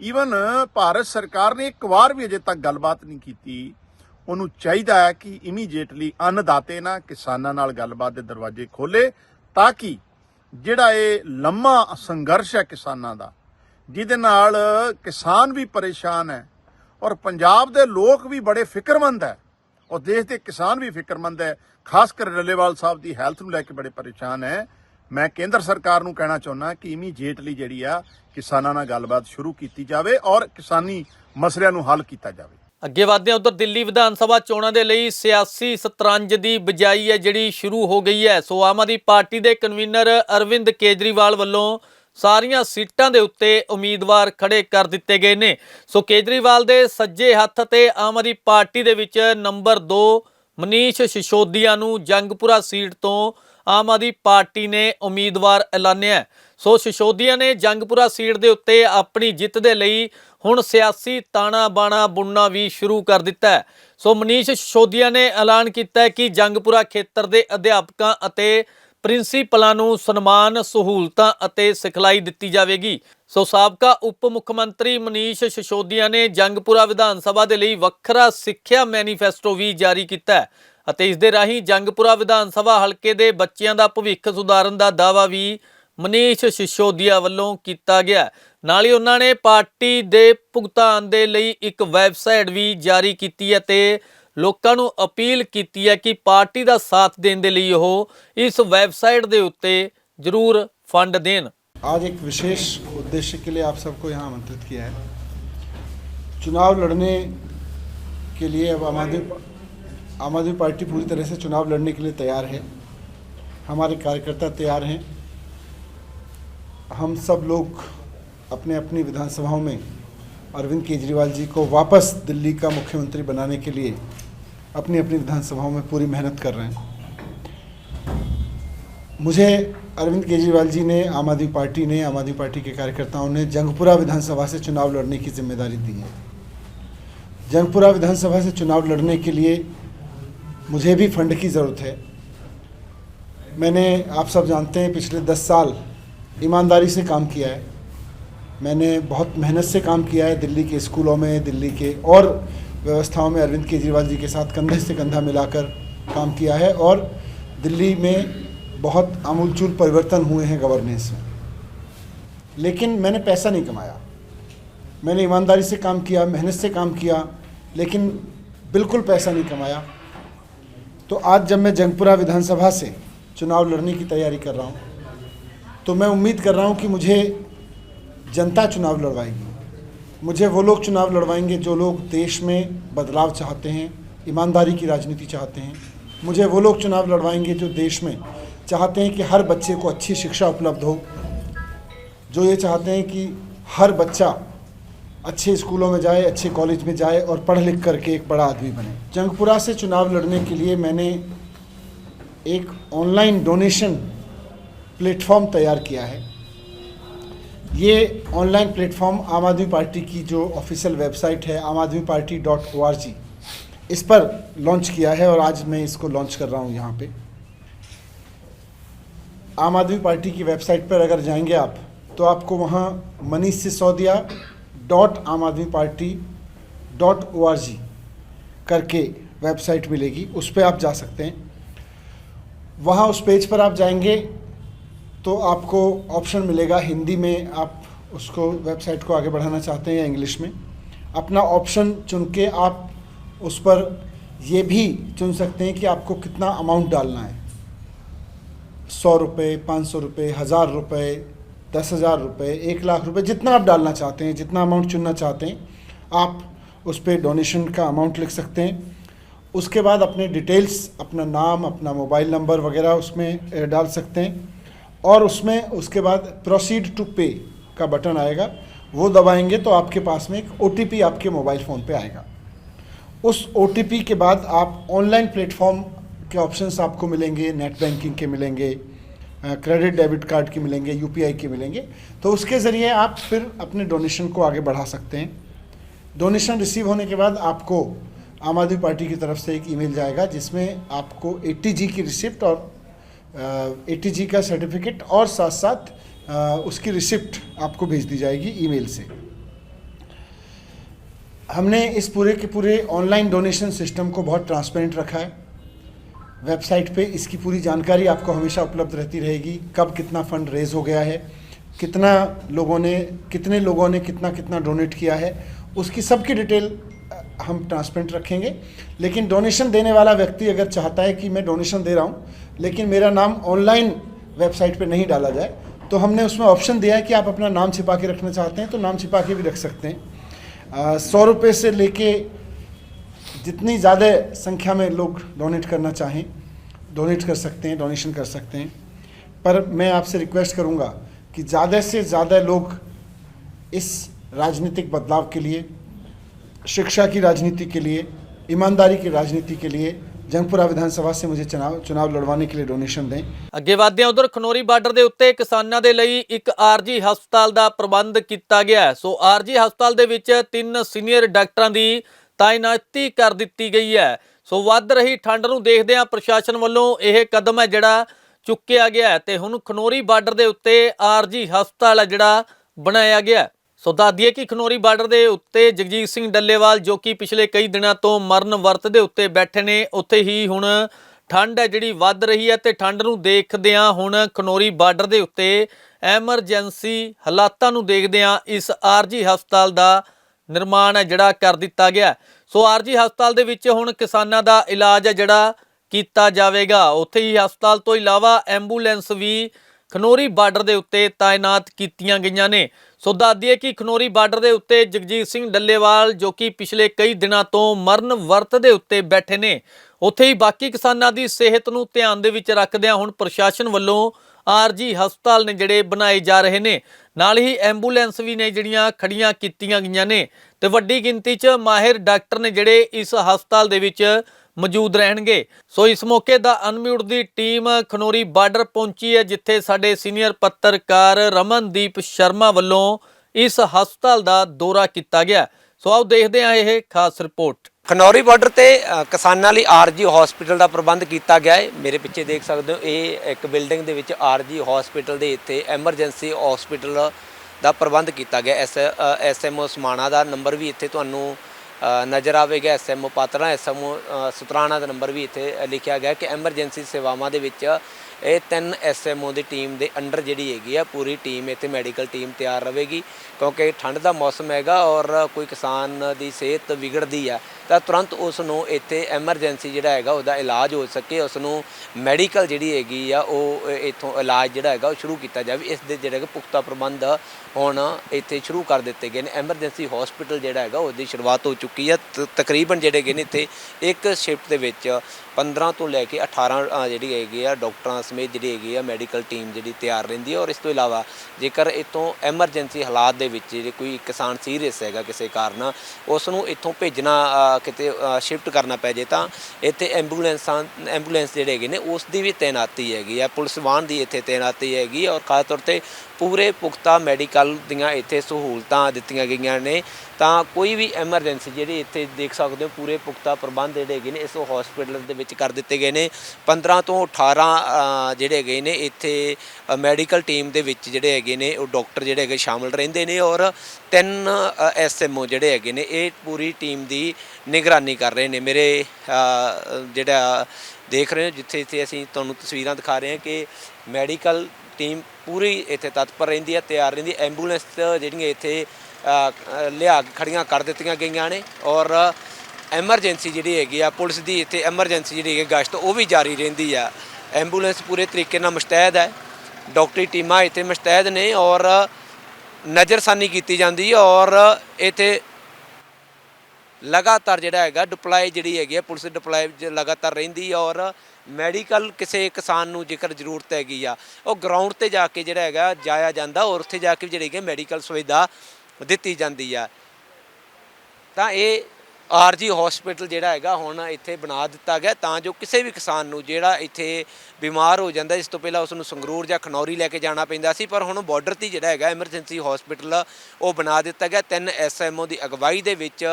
ਈਵਨ ਭਾਰਤ ਸਰਕਾਰ ਨੇ ਇੱਕ ਵਾਰ ਵੀ ਅਜੇ ਤੱਕ ਗੱਲਬਾਤ ਨਹੀਂ ਕੀਤੀ। ਉਹਨੂੰ ਚਾਹੀਦਾ ਹੈ ਕਿ ਇਮੀਡੀਏਟਲੀ ਅੰਨਦਾਤੇ ਨਾਲ ਕਿਸਾਨਾਂ ਨਾਲ ਗੱਲਬਾਤ ਦੇ ਦਰਵਾਜ਼ੇ ਖੋਲੇ ਤਾਂ ਕਿ ਜਿਹੜਾ ਇਹ ਲੰਮਾ ਸੰਘਰਸ਼ ਹੈ ਕਿਸਾਨਾਂ ਦਾ, ਜਿਹਦੇ ਨਾਲ ਕਿਸਾਨ ਵੀ ਪਰੇਸ਼ਾਨ ਹੈ ਔਰ ਪੰਜਾਬ ਦੇ ਲੋਕ ਵੀ ਬੜੇ ਫਿਕਰਮੰਦ ਹੈ ਔਰ ਦੇਸ਼ ਦੇ ਕਿਸਾਨ ਵੀ ਫਿਕਰਮੰਦ ਹੈ, ਖਾਸ ਕਰ ਰੱਲੇਵਾਲ ਸਾਹਿਬ ਦੀ ਹੈਲਥ ਨੂੰ ਲੈ ਕੇ ਬੜੇ ਪਰੇਸ਼ਾਨ ਹੈ। ਮੈਂ ਕੇਂਦਰ ਸਰਕਾਰ ਨੂੰ ਕਹਿਣਾ ਚਾਹੁੰਦਾ ਕਿ ਇਮੀਡੀਏਟਲੀ ਜਿਹੜੀ ਆ, ਕਿਸਾਨਾਂ ਨਾਲ ਗੱਲਬਾਤ ਸ਼ੁਰੂ ਕੀਤੀ ਜਾਵੇ ਔਰ ਕਿਸਾਨੀ ਮਸਲਿਆਂ ਨੂੰ ਹੱਲ ਕੀਤਾ ਜਾਵੇ। ਅੱਗੇ ਵਧਦੇ ਹਾਂ, ਉਧਰ ਦਿੱਲੀ ਵਿਧਾਨ ਸਭਾ ਚੋਣਾਂ ਦੇ ਲਈ ਸਿਆਸੀ ਸਤਰੰਜ ਦੀ ਬਜਾਈ ਹੈ, ਜਿਹੜੀ ਸ਼ੁਰੂ ਹੋ ਗਈ ਹੈ। ਸੋ ਆਮ ਆਦਮੀ ਪਾਰਟੀ ਦੇ ਕਨਵੀਨਰ ਅਰਵਿੰਦ ਕੇਜਰੀਵਾਲ ਵੱਲੋਂ ਸਾਰੀਆਂ ਸੀਟਾਂ ਦੇ ਉੱਤੇ ਉਮੀਦਵਾਰ ਖੜੇ ਕਰ ਦਿੱਤੇ ਗਏ ਨੇ। ਸੋ ਕੇਜਰੀਵਾਲ ਦੇ ਸੱਜੇ ਹੱਥ ਤੇ ਆਮ ਆਦਮੀ ਪਾਰਟੀ ਦੇ ਵਿੱਚ ਨੰਬਰ 2 ਮਨੀਸ਼ ਸਿਸੋਦੀਆ ਨੂੰ ਜੰਗਪੁਰਾ ਸੀਟ ਤੋਂ ਆਮ ਆਦਮੀ ਪਾਰਟੀ ਨੇ ਉਮੀਦਵਾਰ ਐਲਾਨਿਆ ਸੋ ਸਿਸੋਦੀਆ ਨੇ ਜੰਗਪੁਰਾ ਸੀਟ ਦੇ ਉੱਤੇ ਆਪਣੀ ਜਿੱਤ ਦੇ ਲਈ ਹੁਣ ਸਿਆਸੀ ਤਾਣਾ ਬਾਣਾ ਬੁਣਨਾ ਵੀ ਸ਼ੁਰੂ ਕਰ ਦਿੱਤਾ ਹੈ। ਸੋ ਮਨੀਸ਼ ਸਿਸੋਦੀਆ ਨੇ ਐਲਾਨ ਕੀਤਾ ਹੈ ਕਿ ਜੰਗਪੁਰਾ ਖੇਤਰ ਦੇ ਅਧਿਆਪਕਾਂ ਅਤੇ ਪ੍ਰਿੰਸੀਪਲਾਂ ਨੂੰ ਸਨਮਾਨ, ਸਹੂਲਤਾਂ ਅਤੇ ਸਿਖਲਾਈ ਦਿੱਤੀ ਜਾਵੇਗੀ। ਸੋ ਸਾਬਕਾ ਉਪ ਮੁੱਖ ਮੰਤਰੀ ਮਨੀਸ਼ ਸਿਸੋਦੀਆ ਨੇ ਜੰਗਪੁਰਾ ਵਿਧਾਨ ਸਭਾ ਦੇ ਲਈ ਵੱਖਰਾ ਸਿੱਖਿਆ ਮੈਨੀਫੈਸਟੋ ਵੀ ਜਾਰੀ ਕੀਤਾ ਅਤੇ ਇਸ ਦੇ ਰਾਹੀਂ ਜੰਗਪੁਰਾ ਵਿਧਾਨ ਸਭਾ ਹਲਕੇ ਦੇ ਬੱਚਿਆਂ ਦਾ ਭਵਿੱਖ ਸੁਧਾਰਨ ਦਾ ਦਾਅਵਾ ਵੀ ਮਨੀਸ਼ ਸਿਸੋਦੀਆ ਵੱਲੋਂ ਕੀਤਾ ਗਿਆ ਹੈ। ਨਾਲ ਹੀ ਉਹਨਾਂ ਨੇ ਪਾਰਟੀ ਦੇ ਭੁਗਤਾਨ ਦੇ ਲਈ ਇੱਕ ਵੈਬਸਾਈਟ ਵੀ ਜਾਰੀ ਕੀਤੀ ਹੈ ਤੇ ਲੋਕਾਂ ਨੂੰ ਅਪੀਲ ਕੀਤੀ ਹੈ ਕਿ ਪਾਰਟੀ ਦਾ ਸਾਥ ਦੇਣ ਦੇ ਲਈ ਉਹ ਇਸ ਵੈਬਸਾਈਟ ਦੇ ਉੱਤੇ ਜ਼ਰੂਰ ਫੰਡ ਦੇਣ आज एक विशेष उद्देश्य के लिए आप सबको यहाँ आमंत्रित किया है चुनाव लड़ने के लिए अब आम आदमी आम आदमी पार्टी पूरी तरह से चुनाव लड़ने के लिए तैयार है हमारे कार्यकर्ता तैयार हैं हम सब लोग अपने अपनी विधानसभाओं में अरविंद केजरीवाल जी को वापस दिल्ली का मुख्यमंत्री बनाने के लिए अपनी अपनी विधानसभाओं में पूरी मेहनत कर रहे हैं। मुझे अरविंद केजरीवाल जी ने, आम आदमी पार्टी ने, आम आदमी पार्टी के कार्यकर्ताओं ने जंगपुरा विधानसभा से चुनाव लड़ने की ज़िम्मेदारी दी है। जंगपुरा विधानसभा से चुनाव लड़ने के लिए मुझे भी फंड की ज़रूरत है। मैंने, आप सब जानते हैं, पिछले दस साल ईमानदारी से काम किया है। मैंने बहुत मेहनत से काम किया है दिल्ली के स्कूलों में, दिल्ली के और व्यवस्थाओं में अरविंद केजरीवाल जी के साथ कंधे से कंधा मिलाकर काम किया है और दिल्ली में बहुत आमूलचूल परिवर्तन हुए हैं गवर्नेंस में। लेकिन मैंने पैसा नहीं कमाया। मैंने ईमानदारी से काम किया, मेहनत से काम किया, लेकिन बिल्कुल पैसा नहीं कमाया। तो आज जब मैं जंगपुरा विधानसभा से चुनाव लड़ने की तैयारी कर रहा हूँ तो मैं उम्मीद कर रहा हूँ कि मुझे जनता चुनाव लड़वाएगी। मुझे वो लोग चुनाव लड़वाएँगे जो लोग देश में बदलाव चाहते हैं, ईमानदारी की राजनीति चाहते हैं। मुझे वो लोग चुनाव लड़वाएँगे जो देश में चाहते हैं कि हर बच्चे को अच्छी शिक्षा उपलब्ध हो, जो ये चाहते हैं कि हर बच्चा अच्छे स्कूलों में जाए, अच्छे कॉलेज में जाए और पढ़ लिख करके एक बड़ा आदमी बने। जंगपुरा से चुनाव लड़ने के लिए मैंने एक ऑनलाइन डोनेशन प्लेटफॉर्म तैयार किया है। ये ऑनलाइन प्लेटफॉर्म आम आदमी पार्टी की जो ऑफिशियल वेबसाइट है, Aam Aadmi party dot O R G, इस पर लॉन्च किया है और आज मैं इसको लॉन्च कर रहा हूँ यहाँ पे। आम आदमी पार्टी की वेबसाइट पर अगर जाएँगे आप तो आपको वहाँ Manish Sisodia dot Aam Aadmi party dot O R G करके वेबसाइट मिलेगी, उस पर आप जा सकते हैं। वहाँ उस पेज पर आप जाएँगे तो आपको ऑप्शन मिलेगा हिंदी में, आप उसको वेबसाइट को आगे बढ़ाना चाहते हैं या इंग्लिश में। अपना ऑप्शन चुन के आप उस पर ये भी चुन सकते हैं कि आपको कितना अमाउंट डालना है। सौ रुपये पाँच सौ रुपये हज़ार रुपये दस हज़ार रुपये एक लाख रुपये जितना आप डालना चाहते हैं, जितना अमाउंट चुनना चाहते हैं, आप उस पर डोनेशन का अमाउंट लिख सकते हैं। उसके बाद अपने डिटेल्स अपना नाम, अपना मोबाइल नंबर वगैरह उसमें डाल सकते हैं। और उसमें उसके बाद प्रोसीड टू पे का बटन आएगा। वो दबाएँगे तो आपके पास में एक ओटीपी आपके मोबाइल फ़ोन पे आएगा। उस ओटीपी के बाद आप ऑनलाइन प्लेटफॉर्म के ऑप्शंस आपको मिलेंगे नेट बैंकिंग के मिलेंगे क्रेडिट डेबिट कार्ड के मिलेंगे यूपीआई के मिलेंगे। तो उसके ज़रिए आप फिर अपने डोनेशन को आगे बढ़ा सकते हैं। डोनेशन रिसीव होने के बाद आपको आम आदमी पार्टी की तरफ़ से एक ईमेल जाएगा, जिसमें आपको 80 जी की रिसिप्ट और एटी जी का सर्टिफिकेट और साथ साथ उसकी रिसिप्ट आपको भेज दी जाएगी ईमेल से। हमने इस पूरे के पूरे ऑनलाइन डोनेशन सिस्टम को बहुत ट्रांसपेरेंट रखा है। वेबसाइट पे इसकी पूरी जानकारी आपको हमेशा उपलब्ध रहती रहेगी। कब कितना फंड रेज हो गया है, कितना लोगों ने, कितने लोगों ने कितना कितना डोनेट किया है, उसकी सबकी डिटेल हम ट्रांसपेरेंट रखेंगे। लेकिन डोनेशन देने वाला व्यक्ति अगर चाहता है कि मैं डोनेशन दे रहा हूँ लेकिन मेरा नाम ऑनलाइन वेबसाइट पे नहीं डाला जाए। तो हमने उसमें ऑप्शन दिया है कि आप अपना नाम छिपा के रखना चाहते हैं तो नाम छिपा के भी रख सकते हैं। सौ रुपये से लेके जितनी ज़्यादा संख्या में लोग डोनेट करना चाहें डोनेट कर सकते हैं डोनेशन कर सकते हैं। पर मैं आपसे रिक्वेस्ट करूँगा कि ज़्यादा से ज़्यादा लोग इस राजनीतिक बदलाव के लिए, शिक्षा की राजनीति के लिए, ईमानदारी की राजनीति के लिए जंगपुरा विधानसभा से मुझे चुनाव चुनाव लड़वाने के लिए डोनेशन दें ਅੱਗੇ ਵਧਦੇ ਹਾਂ ਉਧਰ ਖਨੋਰੀ ਬਾਰਡਰ ਦੇ ਉੱਤੇ ਕਿਸਾਨਾਂ ਦੇ ਲਈ ਇੱਕ ਆਰਜੀ ਹਸਪਤਾਲ ਦਾ ਪ੍ਰਬੰਧ ਕੀਤਾ ਗਿਆ ਹੈ ਸੋ ਆਰਜੀ ਹਸਪਤਾਲ ਦੇ ਵਿੱਚ ਤਿੰਨ ਸੀਨੀਅਰ ਡਾਕਟਰਾਂ ਦੀ ਤਾਇਨਾਤੀ ਕਰ ਦਿੱਤੀ ਗਈ ਹੈ ਸੋ ਵੱਧ ਰਹੀ ਠੰਡ ਨੂੰ ਦੇਖਦਿਆਂ ਪ੍ਰਸ਼ਾਸਨ ਵੱਲੋਂ ਇਹ ਕਦਮ ਹੈ ਜਿਹੜਾ ਚੁੱਕਿਆ ਗਿਆ ਹੈ ਤੇ ਹੁਣ ਖਨੋਰੀ ਬਾਰਡਰ ਦੇ ਉੱਤੇ ਆਰਜੀ ਹਸਪਤਾਲ ਹੈ ਜਿਹੜਾ ਬਣਾਇਆ ਗਿਆ ਹੈ। ਸੋ ਦੱਸ ਦਈਏ ਕਿ ਖਨੋਰੀ ਬਾਰਡਰ ਦੇ ਉੱਤੇ ਜਗਜੀਤ ਸਿੰਘ ਡੱਲੇਵਾਲ, ਜੋ ਕਿ ਪਿਛਲੇ ਕਈ ਦਿਨਾਂ ਤੋਂ ਮਰਨ ਵਰਤ ਦੇ ਉੱਤੇ ਬੈਠੇ ਨੇ, ਉੱਥੇ ਹੀ ਹੁਣ ਠੰਡ ਹੈ ਜਿਹੜੀ ਵੱਧ ਰਹੀ ਹੈ ਤੇ ਠੰਡ ਨੂੰ ਦੇਖਦਿਆਂ ਹੁਣ ਖਨੋਰੀ ਬਾਰਡਰ ਦੇ ਉੱਤੇ ਐਮਰਜੈਂਸੀ ਹਾਲਾਤਾਂ ਨੂੰ ਦੇਖਦਿਆਂ ਇਸ ਆਰਜੀ ਹਸਪਤਾਲ ਦਾ ਨਿਰਮਾਣ ਹੈ ਜਿਹੜਾ ਕਰ ਦਿੱਤਾ ਗਿਆ ਹੈ। ਸੋ ਆਰਜੀ ਹਸਪਤਾਲ ਦੇ ਵਿੱਚ ਹੁਣ ਕਿਸਾਨਾਂ ਦਾ ਇਲਾਜ ਹੈ ਜਿਹੜਾ ਕੀਤਾ ਜਾਵੇਗਾ ਉੱਥੇ ਹੀ ਹਸਪਤਾਲ ਤੋਂ ਇਲਾਵਾ ਐਂਬੂਲੈਂਸ ਵੀ ਖਨੋਰੀ ਬਾਰਡਰ ਦੇ ਉੱਤੇ ਤਾਇਨਾਤ ਕੀਤੀਆਂ ਗਈਆਂ ਨੇ ਸੋ ਦੱਸਦੀਏ ਕਿ ਖਨੋਰੀ ਬਾਰਡਰ ਦੇ ਉੱਤੇ ਜਗਜੀਤ ਸਿੰਘ ਡੱਲੇਵਾਲ, ਜੋ ਕਿ ਪਿਛਲੇ ਕਈ ਦਿਨਾਂ ਤੋਂ ਮਰਨ ਵਰਤ ਦੇ ਉੱਤੇ ਬੈਠੇ ਨੇ, ਉੱਥੇ ਹੀ ਬਾਕੀ ਕਿਸਾਨਾਂ ਦੀ ਸਿਹਤ ਨੂੰ ਧਿਆਨ ਦੇ ਵਿੱਚ ਰੱਖਦਿਆਂ ਹੁਣ ਪ੍ਰਸ਼ਾਸਨ ਵੱਲੋਂ ਆਰਜੀ ਹਸਪਤਾਲ ਨੇ ਜਿਹੜੇ ਬਣਾਏ ਜਾ ਰਹੇ ਨੇ। ਨਾਲ ਹੀ ਐਂਬੂਲੈਂਸ ਵੀ ਨੇ ਜਿਹੜੀਆਂ ਖੜੀਆਂ ਕੀਤੀਆਂ ਗਈਆਂ ਨੇ। ਤੇ ਵੱਡੀ ਗਿਣਤੀ 'ਚ ਮਾਹਿਰ ਡਾਕਟਰ ਨੇ ਜਿਹੜੇ ਇਸ ਹਸਪਤਾਲ ਦੇ ਵਿੱਚ ਮੌਜੂਦ ਰਹਿਣਗੇ। ਸੋ ਇਸ ਮੌਕੇ ਦਾ ਅਨਮਿਊਟ ਦੀ ਟੀਮ ਖਨੋਰੀ ਬਾਰਡਰ ਪਹੁੰਚੀ ਹੈ, ਜਿੱਥੇ ਸਾਡੇ ਸੀਨੀਅਰ ਪੱਤਰਕਾਰ ਰਮਨਦੀਪ ਸ਼ਰਮਾ ਵੱਲੋਂ ਇਸ ਹਸਪਤਾਲ ਦਾ ਦੌਰਾ ਕੀਤਾ ਗਿਆ। ਸੋ ਆਓ ਦੇਖਦੇ ਹਾਂ ਇਹ ਖਾਸ ਰਿਪੋਰਟ। ਖਨੌਰੀ ਬਾਰਡਰ ਤੇ ਕਿਸਾਨਾਂ ਲਈ ਆਰਜੀ ਹਸਪੀਟਲ ਦਾ ਪ੍ਰਬੰਧ ਕੀਤਾ ਗਿਆ ਹੈ। ਮੇਰੇ ਪਿੱਛੇ ਦੇਖ ਸਕਦੇ ਹੋ, ਇਹ ਇੱਕ ਬਿਲਡਿੰਗ ਦੇ ਵਿੱਚ ਆਰਜੀ ਹਸਪੀਟਲ ਦੇ ਇੱਥੇ ਐਮਰਜੈਂਸੀ ਹਸਪੀਟਲ ਦਾ ਪ੍ਰਬੰਧ ਕੀਤਾ ਗਿਆ। ਐਸ ਐਸਐਮਓ ਸਮਾਣਾ ਦਾ ਨੰਬਰ ਵੀ ਇੱਥੇ ਤੁਹਾਨੂੰ ਨਜ਼ਰ ਆਵੇਗਾ ਐਸਐਮਓ ਪਾਤਰਾ ਐਸਐਮਓ ਸੁਤਰਾਣਾ ਦਾ ਨੰਬਰ ਵੀ ਇੱਥੇ ਲਿਖਿਆ ਗਿਆ ਕਿ ਐਮਰਜੈਂਸੀ ਸੇਵਾਵਾਂ ਦੇ ਵਿੱਚ ਇਹ ਤਿੰਨ ਐਸਐਮਓ ਦੀ ਟੀਮ ਦੇ ਅੰਡਰ ਜਿਹੜੀ ਹੈਗੀ ਆ, ਪੂਰੀ ਟੀਮ ਇੱਥੇ ਮੈਡੀਕਲ ਟੀਮ ਤਿਆਰ ਰਹੇਗੀ ਕਿਉਂਕਿ ਠੰਡ ਦਾ ਮੌਸਮ ਹੈਗਾ ਔਰ ਕੋਈ ਕਿਸਾਨ ਦੀ ਸਿਹਤ ਵਿਗੜਦੀ ਆ। ਤਾਂ ਤੁਰੰਤ ਉਸ ਨੂੰ ਇੱਥੇ ਐਮਰਜੈਂਸੀ ਜਿਹੜਾ ਹੈਗਾ ਉਹਦਾ ਇਲਾਜ ਹੋ ਸਕੇ ਉਸ ਨੂੰ ਮੈਡੀਕਲ ਜਿਹੜੀ ਹੈਗੀ ਆ, ਉਹ ਇੱਥੋਂ ਇਲਾਜ ਜਿਹੜਾ ਹੈਗਾ ਉਹ ਸ਼ੁਰੂ ਕੀਤਾ ਜਾਵੇ। ਇਸ ਦੇ ਜਿਹੜੇ ਕਿ ਪੁਖਤਾ ਪ੍ਰਬੰਧ ਹੁਣ ਇੱਥੇ ਸ਼ੁਰੂ ਕਰ ਦਿੱਤੇ ਗਏ ਨੇ। ਐਮਰਜੈਂਸੀ ਹਸਪੀਟਲ ਜਿਹੜਾ ਹੈਗਾ, ਉਹਦੀ ਸ਼ੁਰੂਆਤ ਹੋ ਚੁੱਕੀ ਹੈ ਤਕਰੀਬਨ ਜਿਹੜੇ ਹੈਗੇ ਨੇ ਇੱਥੇ ਇੱਕ ਸ਼ਿਫਟ ਦੇ ਵਿੱਚ 15 ਤੋਂ ਲੈ ਕੇ 18 ਜਿਹੜੀ ਹੈਗੀ ਆ, ਡਾਕਟਰਾਂ ਸਮੇਤ ਜਿਹੜੀ ਹੈਗੀ ਆ ਮੈਡੀਕਲ ਟੀਮ ਜਿਹੜੀ ਤਿਆਰ ਰਹਿੰਦੀ ਹੈ ਔਰ ਇਸ ਤੋਂ ਇਲਾਵਾ ਜੇਕਰ ਇੱਥੋਂ ਐਮਰਜੈਂਸੀ ਹਾਲਾਤ ਦੇ ਵਿੱਚ ਜੇ ਕੋਈ ਕਿਸਾਨ ਸੀਰੀਅਸ ਹੈਗਾ ਕਿਸੇ ਕਾਰਨ ਉਸ ਨੂੰ ਇੱਥੋਂ ਭੇਜਣਾ ਕਿਤੇ ਸ਼ਿਫਟ ਕਰਨਾ ਪੈ ਜੇ ਤਾਂ ਇੱਥੇ ਐਂਬੂਲੈਂਸਾਂ, ਐਂਬੂਲੈਂਸ ਜਿਹੜੇ ਹੈਗੇ ਨੇ, ਉਸ ਦੀ ਵੀ ਤੈਨਾਤੀ ਹੈਗੀ ਆ। ਪੁਲਿਸ ਵਾਹਨ ਦੀ ਇੱਥੇ ਤੈਨਾਤੀ ਹੈਗੀ ਔਰ ਖਾਸ ਤੌਰ ਤੇ ਪੂਰੇ ਪੁਖਤਾ ਮੈਡੀਕਲ ਦੀਆਂ ਇੱਥੇ ਸਹੂਲਤਾਂ ਦਿੱਤੀਆਂ ਗਈਆਂ ਨੇ। ਤਾਂ ਕੋਈ ਵੀ ਐਮਰਜੈਂਸੀ ਜਿਹੜੀ ਇੱਥੇ ਦੇਖ ਸਕਦੇ ਹੋ, ਪੂਰੇ ਪੁਖਤਾ ਪ੍ਰਬੰਧ ਜਿਹੜੇ ਹੈਗੇ ਨੇ, ਇਸ ਹਸਪੀਟਲ ਦੇ ਵਿੱਚ ਕਰ ਦਿੱਤੇ ਗਏ ਨੇ। 15 ਤੋਂ 18 ਜਿਹੜੇ ਹੈਗੇ ਨੇ ਇੱਥੇ ਮੈਡੀਕਲ ਟੀਮ ਦੇ ਵਿੱਚ ਜਿਹੜੇ ਹੈਗੇ ਨੇ, ਉਹ ਡਾਕਟਰ ਜਿਹੜੇ ਹੈਗੇ ਸ਼ਾਮਲ ਰਹਿੰਦੇ ਨੇ ਔਰ ਤਿੰਨ ਐਸਐਮਓ ਜਿਹੜੇ ਹੈਗੇ ਨੇ, ਇਹ ਪੂਰੀ ਟੀਮ ਦੀ ਨਿਗਰਾਨੀ ਕਰ ਰਹੇ ਨੇ। ਮੇਰੇ ਜਿਹੜਾ ਦੇਖ ਰਹੇ ਹੋ ਜਿੱਥੇ ਇੱਥੇ ਅਸੀਂ ਤੁਹਾਨੂੰ ਤਸਵੀਰਾਂ ਦਿਖਾ ਰਹੇ ਹਾਂ ਕਿ ਮੈਡੀਕਲ ਟੀਮ ਪੂਰੀ ਇੱਥੇ ਤਤਪਰ ਰਹਿੰਦੀ ਹੈ, ਤਿਆਰ ਰਹਿੰਦੀ ਹੈ। ਐਂਬੂਲੈਂਸ ਜਿਹੜੀਆਂ ਇੱਥੇ ਲਿਆ ਕੇ ਖੜੀਆਂ ਕਰ ਦਿੱਤੀਆਂ ਗਈਆਂ ਨੇ ਔਰ ਐਮਰਜੈਂਸੀ ਜਿਹੜੀ ਹੈਗੀ ਆ, ਪੁਲਿਸ ਦੀ ਇੱਥੇ ਐਮਰਜੈਂਸੀ ਜਿਹੜੀ ਹੈ ਗਸ਼ਤ, ਉਹ ਵੀ ਜਾਰੀ ਰਹਿੰਦੀ ਆ। ਐਂਬੂਲੈਂਸ ਪੂਰੇ ਤਰੀਕੇ ਨਾਲ ਮੁਸ਼ਤੈਦ ਹੈ। ਡਾਕਟਰੀ ਟੀਮਾਂ ਇੱਥੇ ਮੁਸ਼ਤੈਦ ਨੇ ਔਰ ਨਜ਼ਰਸਾਨੀ ਕੀਤੀ ਜਾਂਦੀ ਹੈ ਔਰ ਇੱਥੇ ਲਗਾਤਾਰ ਜਿਹੜਾ ਹੈਗਾ, ਡਿਪਲਾਈ ਜਿਹੜੀ ਹੈਗੀ ਹੈ ਪੁਲਿਸ ਡਿਪਲਾਈ ਲਗਾਤਾਰ ਰਹਿੰਦੀ ਔਰ ਮੈਡੀਕਲ ਕਿਸੇ ਕਿਸਾਨ ਨੂੰ ਜੇਕਰ ਜ਼ਰੂਰਤ ਹੈਗੀ ਆ, ਉਹ ਗਰਾਊਂਡ ਤੇ ਜਾ ਕੇ ਜਿਹੜਾ ਹੈਗਾ ਜਾਇਆ ਜਾਂਦਾ, ਔਰ ਉੱਥੇ ਜਾ ਕੇ ਜਿਹੜੀ ਹੈਗੀ ਮੈਡੀਕਲ ਸੁਵਿਧਾ ਦਿੱਤੀ ਜਾਂਦੀ ਆ। ਤਾਂ ਇਹ ਆਰਜੀ ਹਸਪੀਟਲ ਜਿਹੜਾ ਹੈਗਾ ਹੁਣ ਇੱਥੇ ਬਣਾ ਦਿੱਤਾ ਗਿਆ ਤਾਂ ਜੋ ਕਿਸੇ ਵੀ ਕਿਸਾਨ ਨੂੰ ਜਿਹੜਾ ਇੱਥੇ ਬਿਮਾਰ ਹੋ ਜਾਂਦਾ ਇਸ ਤੋਂ ਪਹਿਲਾਂ ਉਸ ਨੂੰ ਸੰਗਰੂਰ ਜਾਂ ਖਨੌਰੀ ਲੈ ਕੇ ਜਾਣਾ ਪੈਂਦਾ ਸੀ ਪਰ ਹੁਣ ਬਾਰਡਰ ਤੇ ਜਿਹੜਾ ਹੈਗਾ ਐਮਰਜੈਂਸੀ ਹਸਪੀਟਲ ਉਹ ਬਣਾ ਦਿੱਤਾ ਗਿਆ ਤਿੰਨ ਐਸਐਮਓ ਦੀ ਅਗਵਾਈ ਦੇ ਵਿੱਚ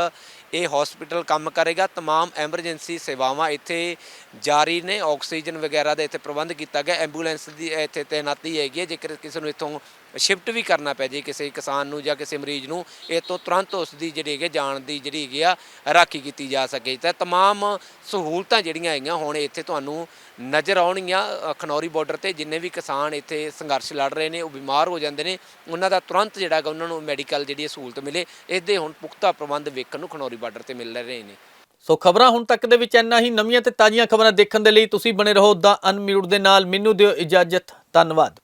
ਇਹ ਹਸਪੀਟਲ ਕੰਮ ਕਰੇਗਾ तमाम ਐਮਰਜੈਂਸੀ ਸੇਵਾਵਾਂ ਇੱਥੇ ਜਾਰੀ ਨੇ ਆਕਸੀਜਨ ਵਗੈਰਾ ਦਾ ਇੱਥੇ ਪ੍ਰਬੰਧ ਕੀਤਾ ਗਿਆ ਐਂਬੂਲੈਂਸ ਦੀ ਇੱਥੇ ਤੈਨਾਤੀ ਹੈਗੀ ਹੈ ਜੇਕਰ ਕਿਸੇ ਨੂੰ ਇੱਥੋਂ ਸ਼ਿਫਟ ਵੀ ਕਰਨਾ ਪੈ ਜੇ ਕਿਸੇ ਕਿਸਾਨ ਨੂੰ ਜਾਂ ਕਿਸੇ ਮਰੀਜ਼ ਨੂੰ ਇਹ ਤੋਂ ਤੁਰੰਤ ਉਸ ਦੀ ਜਿਹੜੀ ਹੈਗੀ ਜਾਣ ਦੀ ਜਿਹੜੀ ਹੈਗੀ ਆ ਰਾਖੀ ਕੀਤੀ ਜਾ ਸਕੇ ਤਾਂ तमाम ਸਹੂਲਤਾਂ ਜਿਹੜੀਆਂ ਹੈਗੀਆਂ ਹੁਣ ਇੱਥੇ ਤੁਹਾਨੂੰ ਨਜ਼ਰ ਆਉਣਗੀਆਂ ਅ, ਖਨੌਰੀ ਬਾਰਡਰ ਤੇ ਜਿੰਨੇ ਵੀ ਕਿਸਾਨ ਇੱਥੇ ਸੰਘਰਸ਼ ਲੜ ਰਹੇ ਨੇ ਉਹ ਬਿਮਾਰ ਹੋ ਜਾਂਦੇ ਨੇ ਉਹਨਾਂ ਦਾ ਤੁਰੰਤ ਜਿਹੜਾ ਹੈਗਾ ਉਹਨਾਂ ਨੂੰ ਮੈਡੀਕਲ ਜਿਹੜੀ ਹੈ ਸਹੂਲਤ ਮਿਲੇ ਇਸ ਦੇ ਹੁਣ ਪੁਖਤਾ ਪ੍ਰਬੰਧ ਵੇਖਣ ਨੂੰ ਖਨੌਰੀ ਬਾਰਡਰ ਤੇ ਮਿਲ ਰਹੇ ਨੇ ਸੋ ਖਬਰਾਂ ਹੁਣ ਤੱਕ ਦੇ ਵਿੱਚ ਇੰਨਾ ਹੀ ਨਵੀਆਂ ਤੇ ਤਾਜ਼ੀਆਂ ਖਬਰਾਂ ਦੇਖਣ ਦੇ ਲਈ ਤੁਸੀਂ ਬਣੇ ਰਹੋ ਦਾ ਅਨਮਿਊਟ ਦੇ ਨਾਲ ਮੈਨੂੰ ਦਿਓ ਇਜਾਜ਼ਤ ਧੰਨਵਾਦ